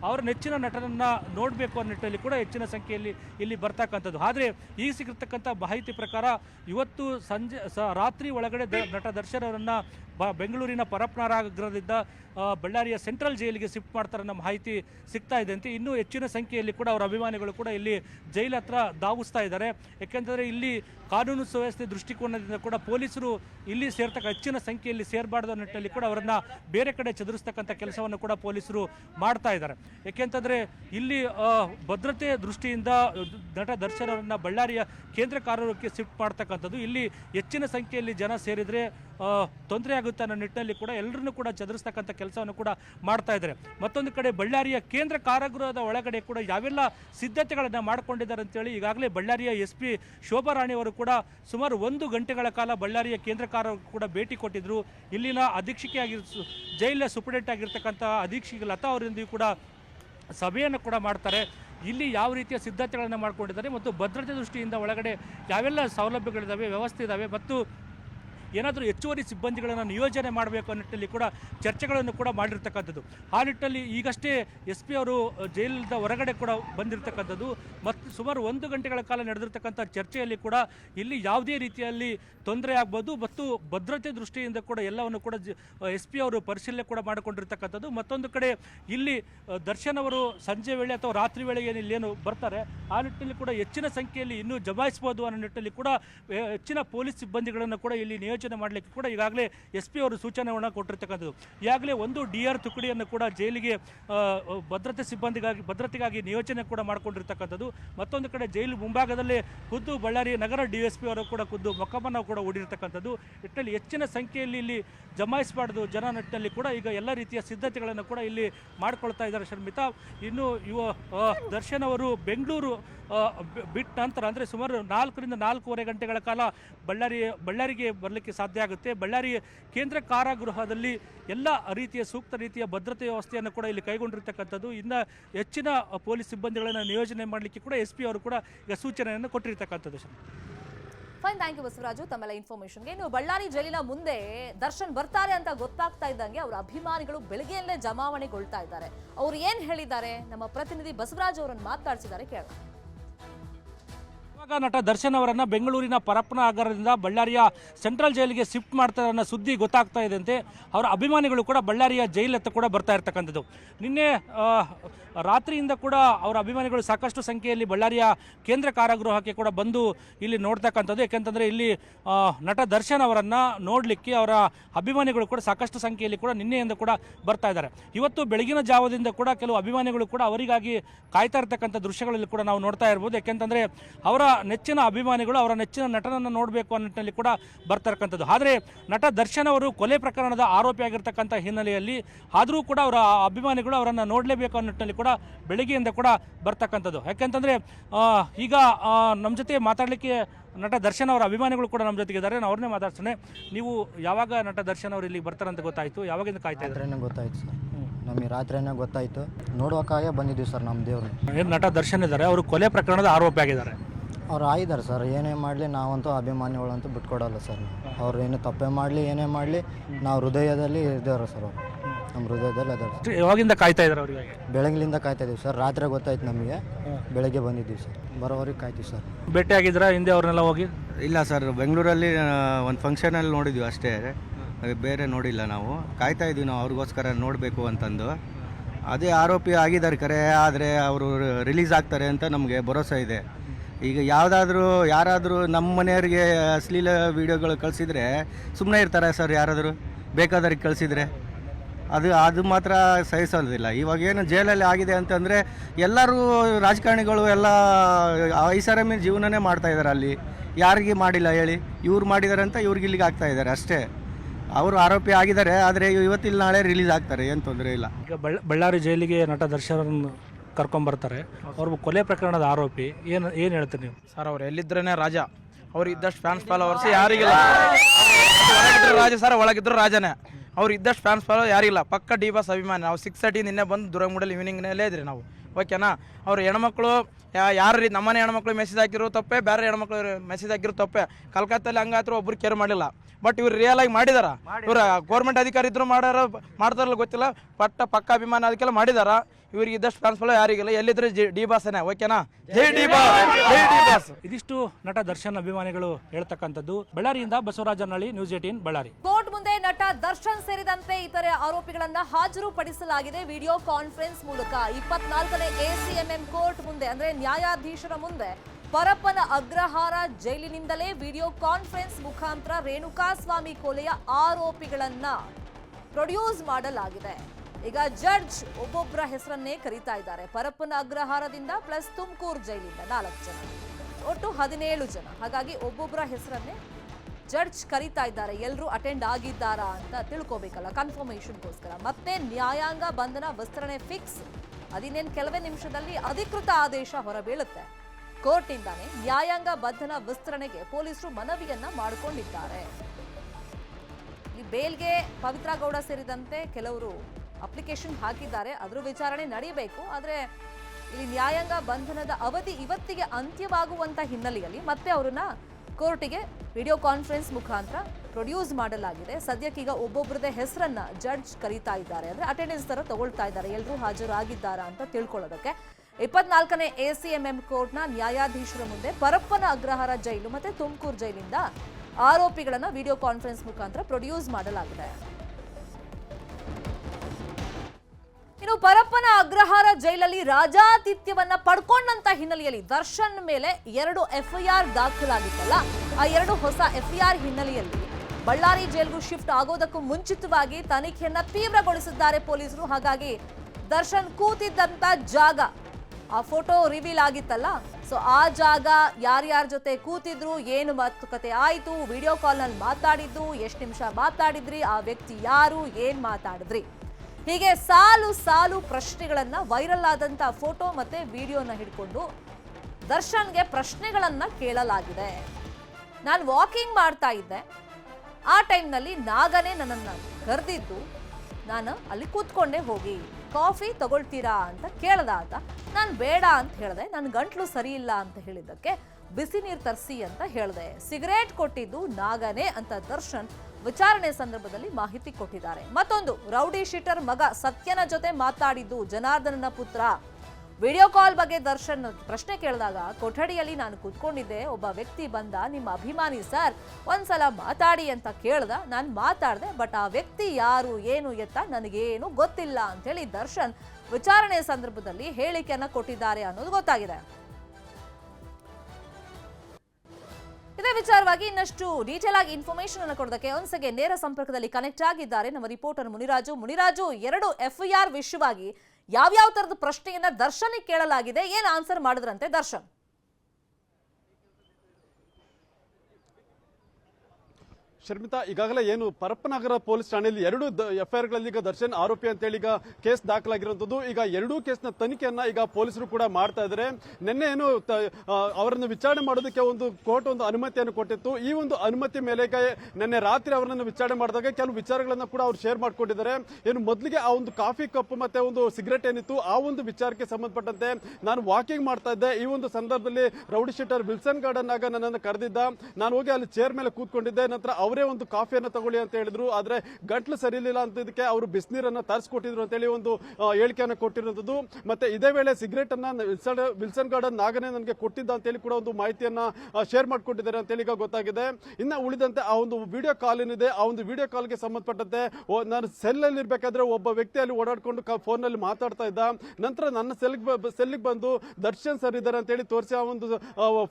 ಅವರ ನೆಚ್ಚಿನ ನಟನನ್ನ ನೋಡಬೇಕು ಅನ್ನೋ ನಿಟ್ಟಿನಲ್ಲಿ ಕೂಡ ಹೆಚ್ಚಿನ ಸಂಖ್ಯೆಯಲ್ಲಿ ಇಲ್ಲಿ ಬರ್ತಕ್ಕಂಥದ್ದು. ಆದರೆ, ಈಗ ಸಿಗಿರ್ತಕ್ಕಂಥ ಮಾಹಿತಿ ಪ್ರಕಾರ ಇವತ್ತು ಸಂಜೆ, ಸ, ರಾತ್ರಿ ಒಳಗಡೆ ನಟ ದರ್ಶನ್ ಅವರನ್ನು ಬ, ಬೆಂಗಳೂರಿನ ಪರಪ್ನರಾಗ್ರದಿಂದ ಬಳ್ಳಾರಿಯ ಸೆಂಟ್ರಲ್ ಜೈಲಿಗೆ ಶಿಫ್ಟ್ ಮಾಡ್ತಾರೆ ಅನ್ನೋ ಮಾಹಿತಿ ಸಿಗ್ತಾ ಇದೆ ಅಂತೆ. ಇನ್ನೂ ಹೆಚ್ಚಿನ ಸಂಖ್ಯೆಯಲ್ಲಿ ಕೂಡ ಅವರ ಅಭಿಮಾನಿಗಳು ಕೂಡ ಇಲ್ಲಿ ಜೈಲ್ ಹತ್ರ ದಾವಿಸ್ತಾ ಇದ್ದಾರೆ. ಏಕೆಂದರೆ ಇಲ್ಲಿ ಕಾನೂನು ಸುವ್ಯವಸ್ಥೆ ದೃಷ್ಟಿಕೋನದಿಂದ ಕೂಡ ಪೊಲೀಸರು ಇಲ್ಲಿ ಸೇರ್ತಕ್ಕ, ಹೆಚ್ಚಿನ ಸಂಖ್ಯೆಯಲ್ಲಿ ಸೇರಬಾರ್ದು ಅನ್ನೋ ನಿಟ್ಟಿನಲ್ಲಿ ಕೂಡ ಅವರನ್ನು ಬೇರೆ ಕಡೆ ಚದುರಿಸ್ತಕ್ಕಂಥ ಕೆಲಸವನ್ನು ಕೂಡ ಪೊಲೀಸರು ಮಾಡ್ತಾ ಇದ್ದಾರೆ. ಯಾಕೆಂತಂದ್ರೆ ಇಲ್ಲಿ ಭದ್ರತೆ ದೃಷ್ಟಿಯಿಂದ ನಟ ದರ್ಶನ್ ಬಳ್ಳಾರಿಯ ಕೇಂದ್ರ ಕಾರಾಗೃಹಕ್ಕೆ ಶಿಫ್ಟ್ ಮಾಡ್ತಕ್ಕಂಥದ್ದು. ಇಲ್ಲಿ ಹೆಚ್ಚಿನ ಸಂಖ್ಯೆಯಲ್ಲಿ ಜನ ಸೇರಿದ್ರೆ ತೊಂದರೆ ಆಗುತ್ತೆ ಅನ್ನೋ ನಿಟ್ಟಿನಲ್ಲಿ ಕೂಡ ಎಲ್ಲರನ್ನೂ ಕೂಡ ಚದುರಿಸ್ತಕ್ಕಂಥ ಕೆಲಸವನ್ನು ಕೂಡ ಮಾಡ್ತಾ ಇದ್ದಾರೆ. ಮತ್ತೊಂದು ಕಡೆ ಬಳ್ಳಾರಿಯ ಕೇಂದ್ರ ಕಾರಾಗೃಹದ ಒಳಗಡೆ ಕೂಡ ಯಾವೆಲ್ಲ ಸಿದ್ಧತೆಗಳನ್ನು ಮಾಡ್ಕೊಂಡಿದ್ದಾರೆ ಅಂತೇಳಿ ಈಗಾಗಲೇ ಬಳ್ಳಾರಿಯ ಎಸ್ ಪಿ ಶೋಭಾ ರಾಣಿ ಅವರು ಕೂಡ ಸುಮಾರು ಒಂದು ಗಂಟೆಗಳ ಕಾಲ ಬಳ್ಳಾರಿಯ ಕೇಂದ್ರ ಕಾರಾಗೃಹ ಕೂಡ ಭೇಟಿ ಕೊಟ್ಟಿದ್ರು. ಇಲ್ಲಿನ ಅಧೀಕ್ಷಕಿಯಾಗಿ ಆಗಿರ್ ಜೈಲಿನ ಸೂಪರಿಂಟೆಂಟ್ ಆಗಿರ್ತಕ್ಕಂಥ ಅಧೀಕ್ಷಕ ಲತಾ ಅವರೊಂದಿಗೂ ಕೂಡ ಸಭೆಯನ್ನು ಕೂಡ ಮಾಡ್ತಾರೆ. ಇಲ್ಲಿ ಯಾವ ರೀತಿಯ ಸಿದ್ಧತೆಗಳನ್ನು ಮಾಡಿಕೊಂಡಿದ್ದಾರೆ ಮತ್ತು ಭದ್ರತೆ ದೃಷ್ಟಿಯಿಂದ ಒಳಗಡೆ ಯಾವೆಲ್ಲ ಸೌಲಭ್ಯಗಳಿದ್ದಾವೆ ವ್ಯವಸ್ಥೆ ಇದ್ದಾವೆ ಮತ್ತು ಏನಾದರೂ ಹೆಚ್ಚುವರಿ ಸಿಬ್ಬಂದಿಗಳನ್ನು ನಿಯೋಜನೆ ಮಾಡಬೇಕು ಅನ್ನೋ ನಿಟ್ಟಿನಲ್ಲಿ ಕೂಡ ಚರ್ಚೆಗಳನ್ನು ಕೂಡ ಮಾಡಿರ್ತಕ್ಕಂಥದ್ದು. ಆ ನಿಟ್ಟಿನಲ್ಲಿ ಈಗಷ್ಟೇ ಎಸ್ ಪಿ ಅವರು ಜೈಲದ ಹೊರಗಡೆ ಕೂಡ ಬಂದಿರತಕ್ಕಂಥದ್ದು. ಮತ್ತು ಸುಮಾರು ಒಂದು ಗಂಟೆಗಳ ಕಾಲ ನಡೆದಿರ್ತಕ್ಕಂಥ ಚರ್ಚೆಯಲ್ಲಿ ಕೂಡ ಇಲ್ಲಿ ಯಾವುದೇ ರೀತಿಯಲ್ಲಿ ತೊಂದರೆ ಆಗ್ಬೋದು ಮತ್ತು ಭದ್ರತೆ ದೃಷ್ಟಿಯಿಂದ ಕೂಡ ಎಲ್ಲವನ್ನು ಕೂಡ ಎಸ್ ಪಿ ಅವರು ಪರಿಶೀಲನೆ ಕೂಡ ಮಾಡಿಕೊಂಡಿರ್ತಕ್ಕಂಥದ್ದು. ಮತ್ತೊಂದು ಕಡೆ ಇಲ್ಲಿ ದರ್ಶನ್ ಅವರು ಸಂಜೆ ವೇಳೆ ಅಥವಾ ರಾತ್ರಿ ವೇಳೆಗೆ ಏನು ಇಲ್ಲೇನು ಬರ್ತಾರೆ, ಆ ನಿಟ್ಟಿನಲ್ಲಿ ಕೂಡ ಹೆಚ್ಚಿನ ಸಂಖ್ಯೆಯಲ್ಲಿ ಇನ್ನೂ ಜಮಾಯಿಸಬಹುದು ಅನ್ನೋ ನಿಟ್ಟಿನಲ್ಲಿ ಕೂಡ ಹೆಚ್ಚಿನ ಪೊಲೀಸ್ ಸಿಬ್ಬಂದಿಗಳನ್ನು ಕೂಡ ಇಲ್ಲಿ ನಿಯೋಜನೆ ಮಾಡಲಿಕ್ಕೆ ಕೂಡ ಈಗಾಗಲೇ ಎಸ್ ಪಿ ಅವರು ಸೂಚನೆಯನ್ನು ಕೊಟ್ಟಿರ್ತಕ್ಕಂಥದ್ದು. ಈಗಾಗಲೇ ಒಂದು ಡಿ ಆರ್ ತುಕಡಿಯನ್ನು ಕೂಡ ಜೈಲಿಗೆ ಭದ್ರತೆ ಸಿಬ್ಬಂದಿಗಾಗಿ, ಭದ್ರತೆಗಾಗಿ ನಿಯೋಜನೆ ಕೂಡ ಮಾಡಿಕೊಂಡಿರ್ತಕ್ಕಂಥದ್ದು. ಮತ್ತೊಂದು ಕಡೆ ಜೈಲು ಮುಂಭಾಗದಲ್ಲಿ ಖುದ್ದು ಬಳ್ಳಾರಿ ನಗರ ಡಿ ಎಸ್ ಪಿ ಅವರು ಕೂಡ ಖುದ್ದು ಮೊಕಮನ್ನು ಕೂಡ ಓಡಿರ್ತಕ್ಕಂಥದ್ದು. ನಿಟ್ಟಿನಲ್ಲಿ ಹೆಚ್ಚಿನ ಸಂಖ್ಯೆಯಲ್ಲಿ ಇಲ್ಲಿ ಜಮಾಯಿಸಬಾರ್ದು ಜನ ನಿಟ್ಟಿನಲ್ಲಿ ಕೂಡ ಈಗ ಎಲ್ಲ ರೀತಿಯ ಸಿದ್ಧತೆಗಳನ್ನು ಕೂಡ ಇಲ್ಲಿ ಮಾಡ್ಕೊಳ್ತಾ ಇದ್ದಾರೆ ಶರ್ಮಿತಾ. ಇನ್ನು ಯುವ ದರ್ಶನ್ ಅವರು ಬೆಂಗಳೂರು ಬಿಟ್ಟ ನಂತರ ಅಂದರೆ ಸುಮಾರು ನಾಲ್ಕರಿಂದ ನಾಲ್ಕೂವರೆ ಗಂಟೆಗಳ ಕಾಲ ಬಳ್ಳಾರಿ, ಬಳ್ಳಾರಿಗೆ ಬರಲಿಕ್ಕೆ ಸಾಧ್ಯ ಆಗುತ್ತೆ. ಬಳ್ಳಾರಿ ಕೇಂದ್ರ ಕಾರಾಗೃಹದಲ್ಲಿ ಎಲ್ಲ ರೀತಿಯ ಸೂಕ್ತ ರೀತಿಯ ಭದ್ರತೆ ವ್ಯವಸ್ಥೆಯನ್ನು ಕೂಡ ಇಲ್ಲಿ ಕೈಗೊಂಡಿರ್ತಕ್ಕಂಥದ್ದು. ಇನ್ನು ಹೆಚ್ಚಿನ ಪೊಲೀಸ್ ಸಿಬ್ಬಂದಿಗಳನ್ನು ನಿಯೋಜನೆ ಮಾಡಲಿಕ್ಕೆ ಕೂಡ ಎಸ್ ಪಿ ಅವರು ಕೂಡ ಈಗ ಸೂಚನೆಯನ್ನು ಕೊಟ್ಟಿರ್ತಕ್ಕಂಥದ್ದು sir. Fine thank you Basavaraju. ತಮ್ಮೆಲ್ಲ ಇನ್ಫಾರ್ಮೇಷನ್ಗೆ ಇನ್ನು ಬಳ್ಳಾರಿ ಜೈಲಿನ ಮುಂದೆ ದರ್ಶನ್ ಬರ್ತಾರೆ ಅಂತ ಗೊತ್ತಾಗ್ತಾ ಇದ್ದಂಗೆ ಅವರ ಅಭಿಮಾನಿಗಳು ಬೆಳಗ್ಗೆಯಲ್ಲೇ ಜಮಾವಣೆಗೊಳ್ತಾ ಇದ್ದಾರೆ. ಅವ್ರು ಏನು ಹೇಳಿದ್ದಾರೆ? ನಮ್ಮ ಪ್ರತಿನಿಧಿ ಬಸವರಾಜ್ ಅವರನ್ನು ಮಾತಾಡಿಸಿದ್ದಾರೆ, ಕೇಳೋಣ. ಇವಾಗ ನಟ ದರ್ಶನ್ ಅವರನ್ನ ಬೆಂಗಳೂರಿನ ಪರಪ್ಪನ ಆಗರದಿಂದ ಬಳ್ಳಾರಿಯ ಸೆಂಟ್ರಲ್ ಜೈಲಿಗೆ ಶಿಫ್ಟ್ ಮಾಡ್ತಾರೆ ಅನ್ನೋ ಸುದ್ದಿ ಗೊತ್ತಾಗ್ತಾ ಇದ್ದಂತೆ ಅವರ ಅಭಿಮಾನಿಗಳು ಕೂಡ ಬಳ್ಳಾರಿಯ ಜೈಲತ್ತ ಕೂಡ ಬರ್ತಾ ಇರ್ತಕ್ಕಂಥದ್ದು. ನಿನ್ನೆ ರಾತ್ರಿಯಿಂದ ಕೂಡ ಅವರ ಅಭಿಮಾನಿಗಳು ಸಾಕಷ್ಟು ಸಂಖ್ಯೆಯಲ್ಲಿ ಬಳ್ಳಾರಿಯ ಕೇಂದ್ರ ಕಾರಾಗೃಹಕ್ಕೆ ಕೂಡ ಬಂದು ಇಲ್ಲಿ ನೋಡ್ತಕ್ಕಂಥದ್ದು. ಯಾಕೆಂತಂದರೆ ಇಲ್ಲಿ ನಟ ದರ್ಶನ್ ಅವರನ್ನು ನೋಡಲಿಕ್ಕೆ ಅವರ ಅಭಿಮಾನಿಗಳು ಕೂಡ ಸಾಕಷ್ಟು ಸಂಖ್ಯೆಯಲ್ಲಿ ಕೂಡ ನಿನ್ನೆಯಿಂದ ಕೂಡ ಬರ್ತಾ ಇದ್ದಾರೆ. ಇವತ್ತು ಬೆಳಗಿನ ಜಾವದಿಂದ ಕೂಡ ಕೆಲವು ಅಭಿಮಾನಿಗಳು ಕೂಡ ಅವರಿಗಾಗಿ ಕಾಯ್ತಾ ಇರ್ತಕ್ಕಂಥ ದೃಶ್ಯಗಳಲ್ಲಿ ಕೂಡ ನಾವು ನೋಡ್ತಾ ಇರ್ಬೋದು. ಯಾಕೆಂತಂದರೆ ಅವರ ನೆಚ್ಚಿನ ಅಭಿಮಾನಿಗಳು ಅವರ ನೆಚ್ಚಿನ ನಟನನ್ನು ನೋಡಬೇಕು ಅನ್ನೋ ನಿಟ್ಟಿನಲ್ಲಿ ಕೂಡ ಬರ್ತಕ್ಕಂಥದ್ದು. ಆದರೆ ನಟ ದರ್ಶನ್ ಅವರು ಕೊಲೆ ಪ್ರಕರಣದ ಆರೋಪಿ ಆಗಿರ್ತಕ್ಕಂಥ ಹಿನ್ನೆಲೆಯಲ್ಲಿ ಆದರೂ ಕೂಡ ಅವರ ಅಭಿಮಾನಿಗಳು ಅವರನ್ನು ನೋಡಲೇಬೇಕು ಅನ್ನೋ ನಿಟ್ಟಿನಲ್ಲಿ ಕೂಡ ಬೆಳಗ್ಗೆಯಿಂದ ಕೂಡ ಬರ್ತಕ್ಕಂಥದ್ದು. ಯಾಕೆಂತಂದರೆ ಈಗ ನಮ್ಮ ಜೊತೆ ಮಾತಾಡಲಿಕ್ಕೆ ನಟ ದರ್ಶನ್ ಅವರ ಅಭಿಮಾನಿಗಳು ಕೂಡ ನಮ್ಮ ಜೊತೆಗಿದ್ದಾರೆ ನಾನು ಅವ್ರನ್ನೇ ಮಾತಾಡ್ತಾನೆ ನೀವು ಯಾವಾಗ ನಟ ದರ್ಶನ್ ಅವರು ಇಲ್ಲಿಗೆ ಬರ್ತಾರಂತ ಗೊತ್ತಾಯಿತು? ಯಾವಾಗಿಂದ ಕಾಯ್ತಾ ಇದ್ದಾರೆ? ರಾತ್ರಿನೇ ಗೊತ್ತಾಯ್ತು ಸರ್. ನಮಗೆ ರಾತ್ರಿನೇ ಗೊತ್ತಾಯಿತು. ನೋಡುವಕ್ಕಾಗೆ ಬಂದಿದ್ದೀವಿ ಸರ್ ನಮ್ಮ ದೇವರು. ನಟ ದರ್ಶನ್ ಇದ್ದಾರೆ? ಅವರು ಕೊಲೆ ಪ್ರಕರಣದ ಆರೋಪಿ ಆಗಿದ್ದಾರೆ. ಅವ್ರು ಆಗಿದ್ದಾರೆ ಸರ್ ಏನೇ ಮಾಡಲಿ ನಾವಂತೂ ಅಭಿಮಾನಿಗಳಂತೂ ಬಿಟ್ಕೊಡಲ್ಲ ಸರ್ ಅವ್ರು ಏನು ತಪ್ಪೇ ಮಾಡಲಿ ಏನೇ ಮಾಡಲಿ ನಾವು ಹೃದಯದಲ್ಲಿ ಇದ್ದೇವ್ರ ಸರ್ ಅವರು. ನಮ್ಮ ಹೃದಯದಲ್ಲಿ ಅದಾರೆ ಯಾವಾಗಿಂದ ಕಾಯ್ತಾ ಇದ್ದಾರೆ ಅವರಿಗೆ ಬೆಳಗ್ಲಿಂದ ಕಾಯ್ತಾ ಇದ್ದೀವಿ ಸರ್ ರಾತ್ರಿ ಗೊತ್ತಾಯ್ತು ನಮಗೆ. ಬೆಳಗ್ಗೆ ಬಂದಿದ್ದೀವಿ ಸರ್ ಬರೋವರೆಗೆ ಕಾಯ್ತೀವಿ ಸರ್. ಭೇಟಿ ಆಗಿದ್ರ ಹಿಂದೆ ಅವ್ರನ್ನೆಲ್ಲ ಹೋಗಿ? ಇಲ್ಲ ಸರ್ ಬೆಂಗಳೂರಲ್ಲಿ ಒಂದು ಫಂಕ್ಷನಲ್ಲಿ ನೋಡಿದ್ವಿ ಅಷ್ಟೇ. ಬೇರೆ ನೋಡಿಲ್ಲ ನಾವು. ಕಾಯ್ತಾ ಇದ್ದೀವಿ ನಾವು ಅವ್ರಿಗೋಸ್ಕರ ನೋಡಬೇಕು ಅಂತಂದು. ಅದೇ ಆರೋಪಿ ಆಗಿದ್ದಾರೆ ಕರೆ ಆದರೆ ಅವರು ರಿಲೀಸ್ ಆಗ್ತಾರೆ ಅಂತ ನಮಗೆ ಭರೋಸೆ ಇದೆ. ಈಗ ಯಾವುದಾದ್ರೂ, ಯಾರಾದರೂ ನಮ್ಮ ಮನೆಯವ್ರಿಗೆ ಅಶ್ಲೀಲ ವೀಡಿಯೋಗಳು ಕಳಿಸಿದ್ರೆ ಸುಮ್ಮನೆ ಇರ್ತಾರೆ ಸರ್ ಯಾರಾದರೂ? ಬೇಕಾದವ್ರಿಗೆ ಕಳಿಸಿದರೆ? ಅದು ಅದು ಮಾತ್ರ ಸಹಿಸೋದಿಲ್ಲ. ಇವಾಗ ಏನು ಜೈಲಲ್ಲಿ ಆಗಿದೆ ಅಂತಂದರೆ ಎಲ್ಲರೂ ರಾಜಕಾರಣಿಗಳು ಎಲ್ಲ, ಐಷಾರಾಮಿ ಜೀವನನೇ ಮಾಡ್ತಾ ಇದ್ದಾರೆ ಅಲ್ಲಿ. ಯಾರಿಗೆ ಮಾಡಿಲ್ಲ ಹೇಳಿ. ಇವ್ರು ಮಾಡಿದ್ದಾರೆ ಅಂತ ಇವ್ರಿಗೆ ಇಲ್ಲಿಗೆ ಆಗ್ತಾ ಇದ್ದಾರೆ ಅಷ್ಟೇ. ಅವರು ಆರೋಪಿ ಆಗಿದ್ದಾರೆ, ಆದರೆ ಇವತ್ತಿಲ್ಲ ನಾಳೆ ರಿಲೀಸ್ ಆಗ್ತಾರೆ, ಏನು ತೊಂದರೆ ಇಲ್ಲ. ಈಗ ಬಳ್ಳಾರಿ ಜೈಲಿಗೆ ನಟ ದರ್ಶನ್ ಕರ್ಕೊಂಬರ್ತಾರೆ. ಅವ್ರ ಕೊಲೆ ಪ್ರಕರಣದ ಆರೋಪಿ ಏನು ಏನು ಹೇಳ್ತೀರಿ ನೀವು? ಸರ್ ಅವ್ರು ಎಲ್ಲಿದ್ರೇನೆ ರಾಜ. ಅವ್ರು ಇದ್ದಷ್ಟು ಫ್ಯಾನ್ಸ್ ಫಾಲೋವರ್ಸ್ ಯಾರಿಗಿಲ್ಲ. ಹೊರಗಿದ್ರು ರಾಜ ಸರ್ ಒಳಗಿದ್ರು ರಾಜನೇ. ಅವ್ರು ಇದ್ದಷ್ಟು ಫ್ಯಾನ್ಸ್ ಫಾಲೋ ಯಾರಿಲ್ಲ ಪಕ್ಕ ಡಿ ಬಸ್ ಅಭಿಮಾನಿ. ನಾವು ಸಿಕ್ಸ್ ತರ್ಟಿ ನಿನ್ನೆ ಬಂದು ದುರಂಗೂಡಲ್ಲಿ ಈವ್ನಿಂಗ್ನಲ್ಲೇ ಇದ್ರಿ ನಾವು. ಓಕೆನಾ ಅವ್ರ ಹೆಣ್ಮಕ್ಳು ಯಾರು ರೀ ನಮ್ಮನೆ ಹೆಣ್ಮಕ್ಳು ಮೆಸೇಜ್ ಹಾಕಿರೋ ತಪ್ಪೆ ಬೇರೆ ಹೆಣ್ಮಕ್ಳು ಮೆಸೇಜ್ ಹಾಕಿರೋ ತಪ್ಪೆ. ಕಲ್ಕತ್ತಲ್ಲಿ ಹಂಗಾತ್ರ ಒಬ್ರು ಕೇರ್ ಮಾಡಿಲ್ಲ. ಬಟ್ ಇವ್ರು ರಿಯಲ್ ಆಗಿ ಮಾಡಿದಾರ. ಇವ್ರ ಗೌರ್ಮೆಂಟ್ ಅಧಿಕಾರಿ ಇದ್ರು ಮಾಡಾರ ಮಾಡ್ತಾರಲ್ಲ ಗೊತ್ತಿಲ್ಲ. ಪಟ್ಟ ಪಕ್ಕ ಅಭಿಮಾನ ಅದಕ್ಕೆಲ್ಲ ಮಾಡಿದಾರ. ಇವ್ರಿಗೆ ಇದಷ್ಟು ಟ್ರಾನ್ಸ್ಫರ್ ಫಾಲೋ ಯಾರಿಗಿಲ್ಲ. ಎಲ್ಲಿದ್ರೆ ಡಿ ಬಾಸನೇ ಓಕೆನಾ ಜೈ ಡಿ ಬಾಸ್ ಜೈ ಡಿ ಬಾಸ್. ಇದಿಷ್ಟು ನಟ ದರ್ಶನ್ ಅಭಿಮಾನಿಗಳು ಹೇಳ್ತಕ್ಕಂಥದ್ದು. ಬಳ್ಳಾರಿಯಿಂದ Basavarajanahalli news eighteen Ballari. Court ಮುಂದೆ ನಟ ದರ್ಶನ್ ಸೇರಿದಂತೆ ಇತರೆ ಆರೋಪಿಗಳನ್ನ ಹಾಜರುಪಡಿಸಲಾಗಿದೆ ವಿಡಿಯೋ ಕಾನ್ಫರೆನ್ಸ್ ಮೂಲಕ. ಇಪ್ಪತ್ನಾಲ್ಕನೇ ಎಸಿಎಂಎಂ ಕೋರ್ಟ್ ಮುಂದೆ ಅಂದ್ರೆ ನ್ಯಾಯಾಧೀಶರ ಮುಂದೆ ಪರಪ್ಪನ ಅಗ್ರಹಾರ ಜೈಲಿನಿಂದಲೇ ವಿಡಿಯೋ ಕಾನ್ಫರೆನ್ಸ್ ಮುಖಾಂತರ ರೇಣುಕಾಸ್ವಾಮಿ ಕೊಲೆಯ ಆರೋಪಿಗಳನ್ನ ಪ್ರೊಡ್ಯೂಸ್ ಮಾಡಲಾಗಿದೆ. ಈಗ ಜಡ್ಜ್ ಒಬ್ಬೊಬ್ಬರ ಹೆಸರನ್ನೇ ಕರೀತಾ ಇದ್ದಾರೆ. ಪರಪ್ಪನ ಅಗ್ರಹಾರದಿಂದ ಪ್ಲಸ್ ತುಮಕೂರು ಜೈಲಿಂದ ನಾಲ್ಕು ಜನ. ಒಟ್ಟು ಹದಿನೇಳು ಜನ. ಹಾಗಾಗಿ ಒಬ್ಬೊಬ್ಬರ ಹೆಸರನ್ನೇ ಜಡ್ಜ್ ಕರೀತಾ ಇದ್ದಾರೆ. ಎಲ್ಲರೂ ಅಟೆಂಡ್ ಆಗಿದ್ದಾರಾ ಅಂತ ತಿಳ್ಕೋಬೇಕಲ್ಲ. ಕನ್ಫರ್ಮೇಶನ್ಗೋಸ್ಕರ ಮತ್ತೆ ನ್ಯಾಯಾಂಗ ಬಂಧನ ವಿಸ್ತರಣೆ ಫಿಕ್ಸ್ ಅದಿನ್ನೇನು ಕೆಲವೇ ನಿಮಿಷದಲ್ಲಿ ಅಧಿಕೃತ ಆದೇಶ ಹೊರಬೀಳುತ್ತೆ. ಕೋರ್ಟ್ನಿಂದಾನೇ ನ್ಯಾಯಾಂಗ ಬಂಧನ ವಿಸ್ತರಣೆಗೆ ಪೊಲೀಸರು ಮನವಿಯನ್ನ ಮಾಡಿಕೊಂಡಿದ್ದಾರೆ. ಈ ಬೇಲ್ಗೆ ಪವಿತ್ರ ಗೌಡ ಸೇರಿದಂತೆ ಕೆಲವರು ಅಪ್ಲಿಕೇಶನ್ ಹಾಕಿದ್ದಾರೆ. ಅದರ ವಿಚಾರಣೆ ನಡೆಯಬೇಕು ಆದರೆ ಇಲ್ಲಿ ನ್ಯಾಯಾಂಗ ಬಂಧನದ ಅವಧಿ ಇವತ್ತಿಗೆ ಅಂತ್ಯವಾಗುವಂತ ಹಿನ್ನೆಲೆಯಲ್ಲಿ ಮತ್ತೆ ಅವರನ್ನ ಕೋರ್ಟಿಗೆ ವಿಡಿಯೋ ಕಾನ್ಫರೆನ್ಸ್ ಮುಖಾಂತರ ಪ್ರೊಡ್ಯೂಸ್ ಮಾಡಲಾಗಿದೆ. ಸದ್ಯಕ್ಕೀಗ ಒಬ್ಬೊಬ್ಬರದೇ ಹೆಸರನ್ನ ಜಡ್ಜ್ ಕರೀತಾ ಇದ್ದಾರೆ. ಅಂದ್ರೆ ಅಟೆಂಡೆನ್ಸ್ ತರ ತಗೊಳ್ತಾ ಇದ್ದಾರೆ. ಎಲ್ಲರೂ ಹಾಜರಾಗಿದ್ದಾರಾ ಅಂತ ತಿಳ್ಕೊಳ್ಳೋದಕ್ಕೆ. ಇಪ್ಪತ್ನಾಲ್ಕನೇ ಎ ಸಿ ಎಂ ಎಂ ಕೋರ್ಟ್ನ ನ್ಯಾಯಾಧೀಶರ ಮುಂದೆ ಪರಪ್ಪನ ಅಗ್ರಹಾರ ಜೈಲು ಮತ್ತೆ ತುಮಕೂರು ಜೈಲಿಂದ ಆರೋಪಿಗಳನ್ನು ವಿಡಿಯೋ ಕಾನ್ಫರೆನ್ಸ್ ಮುಖಾಂತರ ಪ್ರೊಡ್ಯೂಸ್ ಮಾಡಲಾಗಿದೆ. ಇನ್ನು ಪರಪ್ಪನ ಅಗ್ರಹಾರ ಜೈಲಲ್ಲಿ ರಾಜಾತಿಥ್ಯವನ್ನ ಪಡ್ಕೊಂಡಂತ ಹಿನ್ನೆಲೆಯಲ್ಲಿ ದರ್ಶನ್ ಮೇಲೆ ಎರಡು ಎಫ್ಐಆರ್ ದಾಖಲಾಗಿತ್ತಲ್ಲ, ಆ ಎರಡು ಹೊಸ ಎಫ್ಐಆರ್ ಹಿನ್ನೆಲೆಯಲ್ಲಿ ಬಳ್ಳಾರಿ ಜೈಲ್ಗೂ ಶಿಫ್ಟ್ ಆಗೋದಕ್ಕೂ ಮುಂಚಿತವಾಗಿ ತನಿಖೆಯನ್ನ ತೀವ್ರಗೊಳಿಸಿದ್ದಾರೆ ಪೊಲೀಸರು. ಹಾಗಾಗಿ ದರ್ಶನ್ ಕೂತಿದ್ದಂತ ಜಾಗ, ಆ ಫೋಟೋ ರಿವೀಲ್ ಆಗಿತ್ತಲ್ಲ, ಸೊ ಆ ಜಾಗ ಯಾರ್ಯಾರ ಜೊತೆ ಕೂತಿದ್ರು, ಏನು ಮಾತುಕತೆ ಆಯಿತು, ವಿಡಿಯೋ ಕಾಲ್ನಲ್ಲಿ ಮಾತಾಡಿದ್ದು, ಎಷ್ಟು ನಿಮಿಷ ಮಾತಾಡಿದ್ರಿ, ಆ ವ್ಯಕ್ತಿ ಯಾರು, ಏನು ಮಾತಾಡಿದ್ರಿ? ಹೀಗೆ ಸಾಲು ಸಾಲು ಪ್ರಶ್ನೆಗಳನ್ನು ವೈರಲ್ ಆದಂಥ ಫೋಟೋ ಮತ್ತೆ ವಿಡಿಯೋನ ಹಿಡ್ಕೊಂಡು ದರ್ಶನ್ಗೆ ಪ್ರಶ್ನೆಗಳನ್ನು ಕೇಳಲಾಗಿದೆ. ನಾನು ವಾಕಿಂಗ್ ಮಾಡ್ತಾ ಇದ್ದೆ. ಆ ಟೈಮ್ನಲ್ಲಿ ನಾಗನೇ ನನ್ನನ್ನು ಕರೆದಿದ್ದು, ನಾನು ಅಲ್ಲಿ ಕೂತ್ಕೊಂಡೆ ಹೋಗಿ ಕಾಫಿ ತಗೊಳ್ತೀರಾ ಅಂತ ಕೇಳ್ದ ಆತ. ನಾನು ಬೇಡ ಅಂತ ಹೇಳಿದೆ. ನನ್ನ ಗಂಟ್ಲು ಸರಿ ಇಲ್ಲ ಅಂತ ಹೇಳಿದ್ದಕ್ಕೆ ಬಿಸಿ ನೀರು ತರಿಸಿ ಅಂತ ಹೇಳಿದೆ. ಸಿಗರೇಟ್ ಕೊಟ್ಟಿದ್ದು ನಾಗನೇ ಅಂತ ದರ್ಶನ್ ವಿಚಾರಣೆ ಸಂದರ್ಭದಲ್ಲಿ ಮಾಹಿತಿ ಕೊಟ್ಟಿದ್ದಾರೆ. ಮತ್ತೊಂದು, ರೌಡಿ ಶೀಟರ್ ಮಗ ಸತ್ಯನ ಜೊತೆ ಮಾತಾಡಿದ್ದು ಜನಾರ್ದನನ ಪುತ್ರ. ವಿಡಿಯೋ ಕಾಲ್ ಬಗ್ಗೆ ದರ್ಶನ್ ಪ್ರಶ್ನೆ ಕೇಳಿದಾಗ, ಕೊಠಡಿಯಲ್ಲಿ ನಾನು ಕೂತ್ಕೊಂಡಿದ್ದೆ, ಒಬ್ಬ ವ್ಯಕ್ತಿ ಬಂದ, ನಿಮ್ಮ ಅಭಿಮಾನಿ ಸರ್, ಒಂದ್ಸಲ ಮಾತಾಡಿ ಅಂತ ಕೇಳ್ದ. ನಾನು ಮಾತಾಡಿದೆ, ಬಟ್ ಆ ವ್ಯಕ್ತಿ ಯಾರು, ಏನು ಎತ್ತ, ನನಗೇನು ಗೊತ್ತಿಲ್ಲ. ಅಂತೇಳಿ ದರ್ಶನ್ ವಿಚಾರಣೆ ಸಂದರ್ಭದಲ್ಲಿ ಹೇಳಿಕೆಯನ್ನ ಕೊಟ್ಟಿದ್ದಾರೆ ಅನ್ನೋದು ಗೊತ್ತಾಗಿದೆ. ಇದೇ ವಿಚಾರವಾಗಿ ಇನ್ನಷ್ಟು ಡೀಟೇಲ್ ಆಗಿ ಇನ್ಫಾರ್ಮೇಶನ್ ಅನ್ನು ಕೊಡೋದಕ್ಕೆ ಒಂದ್ಸಗೆ ನೇರ ಸಂಪರ್ಕದಲ್ಲಿ ಕನೆಕ್ಟ್ ಆಗಿದ್ದಾರೆ ನಮ್ಮ ರಿಪೋರ್ಟರ್ ಮುನಿರಾಜು. ಮುನಿರಾಜು, ಎರಡು ಎಫ್ಐಆರ್ ವಿಷಯವಾಗಿ ಯಾವ್ಯಾವ ತರದ ಪ್ರಶ್ನೆಯನ್ನ ದರ್ಶನಿಗೆ ಕೇಳಲಾಗಿದೆ? ಏನ್ ಆನ್ಸರ್ ಮಾಡಿದ್ರಂತೆ ದರ್ಶನ್? ಶರ್ಮಿತಾ, ಈಗಾಗಲೇ ಏನು ಪರಪ್ಪನಗರ ಪೊಲೀಸ್ ಠಾಣೆಯಲ್ಲಿ ಎರಡು ಎಫ್ಐಆರ್ಗಳಲ್ಲಿ ಈಗ ದರ್ಶನ್ ಆರೋಪಿ ಅಂತೇಳಿ ಈಗ ಕೇಸ್ ದಾಖಲಾಗಿರುವಂತದ್ದು ಈಗ ಎರಡೂ ಕೇಸ್ನ ತನಿಖೆಯನ್ನ ಈಗ ಪೊಲೀಸರು ಕೂಡ ಮಾಡ್ತಾ ಇದ್ದಾರೆ ನಿನ್ನೆ ಏನು ಅವರನ್ನು ವಿಚಾರಣೆ ಮಾಡೋದಕ್ಕೆ ಒಂದು ಕೋರ್ಟ್ ಒಂದು ಅನುಮತಿಯನ್ನು ಕೊಟ್ಟಿತ್ತು. ಈ ಒಂದು ಅನುಮತಿ ಮೇಲೆ ನಿನ್ನೆ ರಾತ್ರಿ ಅವರನ್ನು ವಿಚಾರಣೆ ಮಾಡಿದಾಗ ಕೆಲವು ವಿಚಾರಗಳನ್ನು ಕೂಡ ಅವರು ಶೇರ್ ಮಾಡ್ಕೊಂಡಿದ್ದಾರೆ. ಏನು ಮೊದಲಿಗೆ ಆ ಒಂದು ಕಾಫಿ ಕಪ್ ಮತ್ತೆ ಒಂದು ಸಿಗರೆಟ್ ಏನಿತ್ತು, ಆ ಒಂದು ವಿಚಾರಕ್ಕೆ ಸಂಬಂಧಪಟ್ಟಂತೆ ನಾನು ವಾಕಿಂಗ್ ಮಾಡ್ತಾ ಇದ್ದೆ. ಈ ಒಂದು ಸಂದರ್ಭದಲ್ಲಿ ರೌಡಿ ಶೀಟರ್ ವಿಲ್ಸನ್ ಗಾರ್ಡನ್ ಆಗ ನನ್ನನ್ನು ಕರೆದಿದ್ದ. ನಾನು ಹೋಗಿ ಅಲ್ಲಿ ಚೇರ್ ಮೇಲೆ ಕೂತ್ಕೊಂಡಿದ್ದೆ. ನಂತರ ಅವರೇ ಒಂದು ಕಾಫಿಯನ್ನು ತಗೊಳ್ಳಿ ಅಂತ ಹೇಳಿದ್ರು. ಆದರೆ ಗಂಟ್ಲು ಸರಿ ಅಂತ ಇದಕ್ಕೆ ಅವರು ಬಿಸಿನೀರನ್ನು ತರಿಸ್ಕೊಟ್ಟಿದ್ರು ಅಂತೇಳಿ ಒಂದು ಹೇಳಿಕೆಯನ್ನು ಕೊಟ್ಟಿರುವಂಥದ್ದು ಮತ್ತೆ ಇದೇ ವೇಳೆ ಸಿಗರೇಟ್ ವಿಲ್ಸನ್ ವಿಲ್ಸನ್ ಗಾರ್ಡನ್ ನಾಗನೇ ನನಗೆ ಕೊಟ್ಟಿದ್ದ ಅಂತೇಳಿ ಕೂಡ ಒಂದು ಮಾಹಿತಿಯನ್ನ ಶೇರ್ ಮಾಡ್ಕೊಟ್ಟಿದ್ದಾರೆ ಅಂತೇಳಿ ಈಗ ಗೊತ್ತಾಗಿದೆ. ಇನ್ನು ಉಳಿದಂತೆ ಆ ಒಂದು ವಿಡಿಯೋ ಕಾಲ್ ಏನಿದೆ, ಆ ಒಂದು ವಿಡಿಯೋ ಕಾಲ್ಗೆ ಸಂಬಂಧಪಟ್ಟಂತೆ ನಾನು ಸೆಲ್ಲಲ್ಲಿ ಇರಬೇಕಾದ್ರೆ ಒಬ್ಬ ವ್ಯಕ್ತಿ ಅಲ್ಲಿ ಓಡಾಡ್ಕೊಂಡು ಫೋನಲ್ಲಿ ಮಾತಾಡ್ತಾ ಇದ್ದ. ನಂತರ ನನ್ನ ಸೆಲ್ಗೆ ಸೆಲ್ಲಿಗೆ ಬಂದು ದರ್ಶನ್ ಸರ್ ಇದ್ದಾರೆ ಅಂತೇಳಿ ತೋರಿಸಿ ಆ ಒಂದು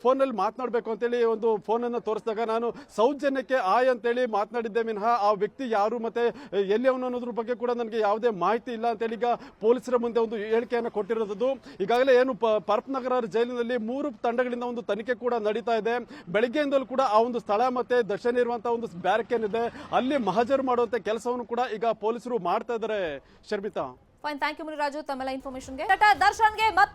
ಫೋನಲ್ಲಿ ಮಾತನಾಡಬೇಕು ಅಂತೇಳಿ ಒಂದು ಫೋನನ್ನು ತೋರಿಸಿದಾಗ ನಾನು ಸೌಜನ್ಯಕ್ಕೆ ಆಯ್ ಅಂತೇಳಿ ಮಾತನಾಡಿದ್ದೆ ಮಿನಹ. ಆ ವ್ಯಕ್ತಿ ಯಾರು ಮತ್ತೆ ಎಲ್ಲಿ ಅವನು ಅನ್ನೋದ್ರ ಬಗ್ಗೆ ಕೂಡ ನನಗೆ ಯಾವುದೇ ಮಾಹಿತಿ ಇಲ್ಲ ಅಂತೇಳಿ ಈಗ ಪೊಲೀಸರ ಮುಂದೆ ಒಂದು ಹೇಳಿಕೆಯನ್ನು ಕೊಟ್ಟಿರೋದು. ಈಗಾಗಲೇ ಏನು ಪ- ಪರಪ್ನಗರ ಜೈಲಿನಲ್ಲಿ ಮೂರು ತಂಡಗಳಿಂದ ಒಂದು ತನಿಖೆ ಕೂಡ ನಡೀತಾ ಇದೆ. ಬೆಳಗ್ಗೆಯಿಂದಲೂ ಕೂಡ ಆ ಒಂದು ಸ್ಥಳ ಮತ್ತೆ ದರ್ಶನ ಇರುವಂತಹ ಒಂದು ಬ್ಯಾರಕ್ ಏನಿದೆ ಅಲ್ಲಿ ಮಹಜರು ಮಾಡುವಂತ ಕೆಲಸವನ್ನು ಕೂಡ ಈಗ ಪೊಲೀಸರು ಮಾಡ್ತಾ ಇದ್ದಾರೆ. Sharmitha. Fine thank you Muniraju. ತಮ್ಮೆಲ್ಲ ಇನ್ಫಾರ್ಮೇಶನ್ಗೆ ದರ್ಶನ್ಗೆ ಮತ್ತೆ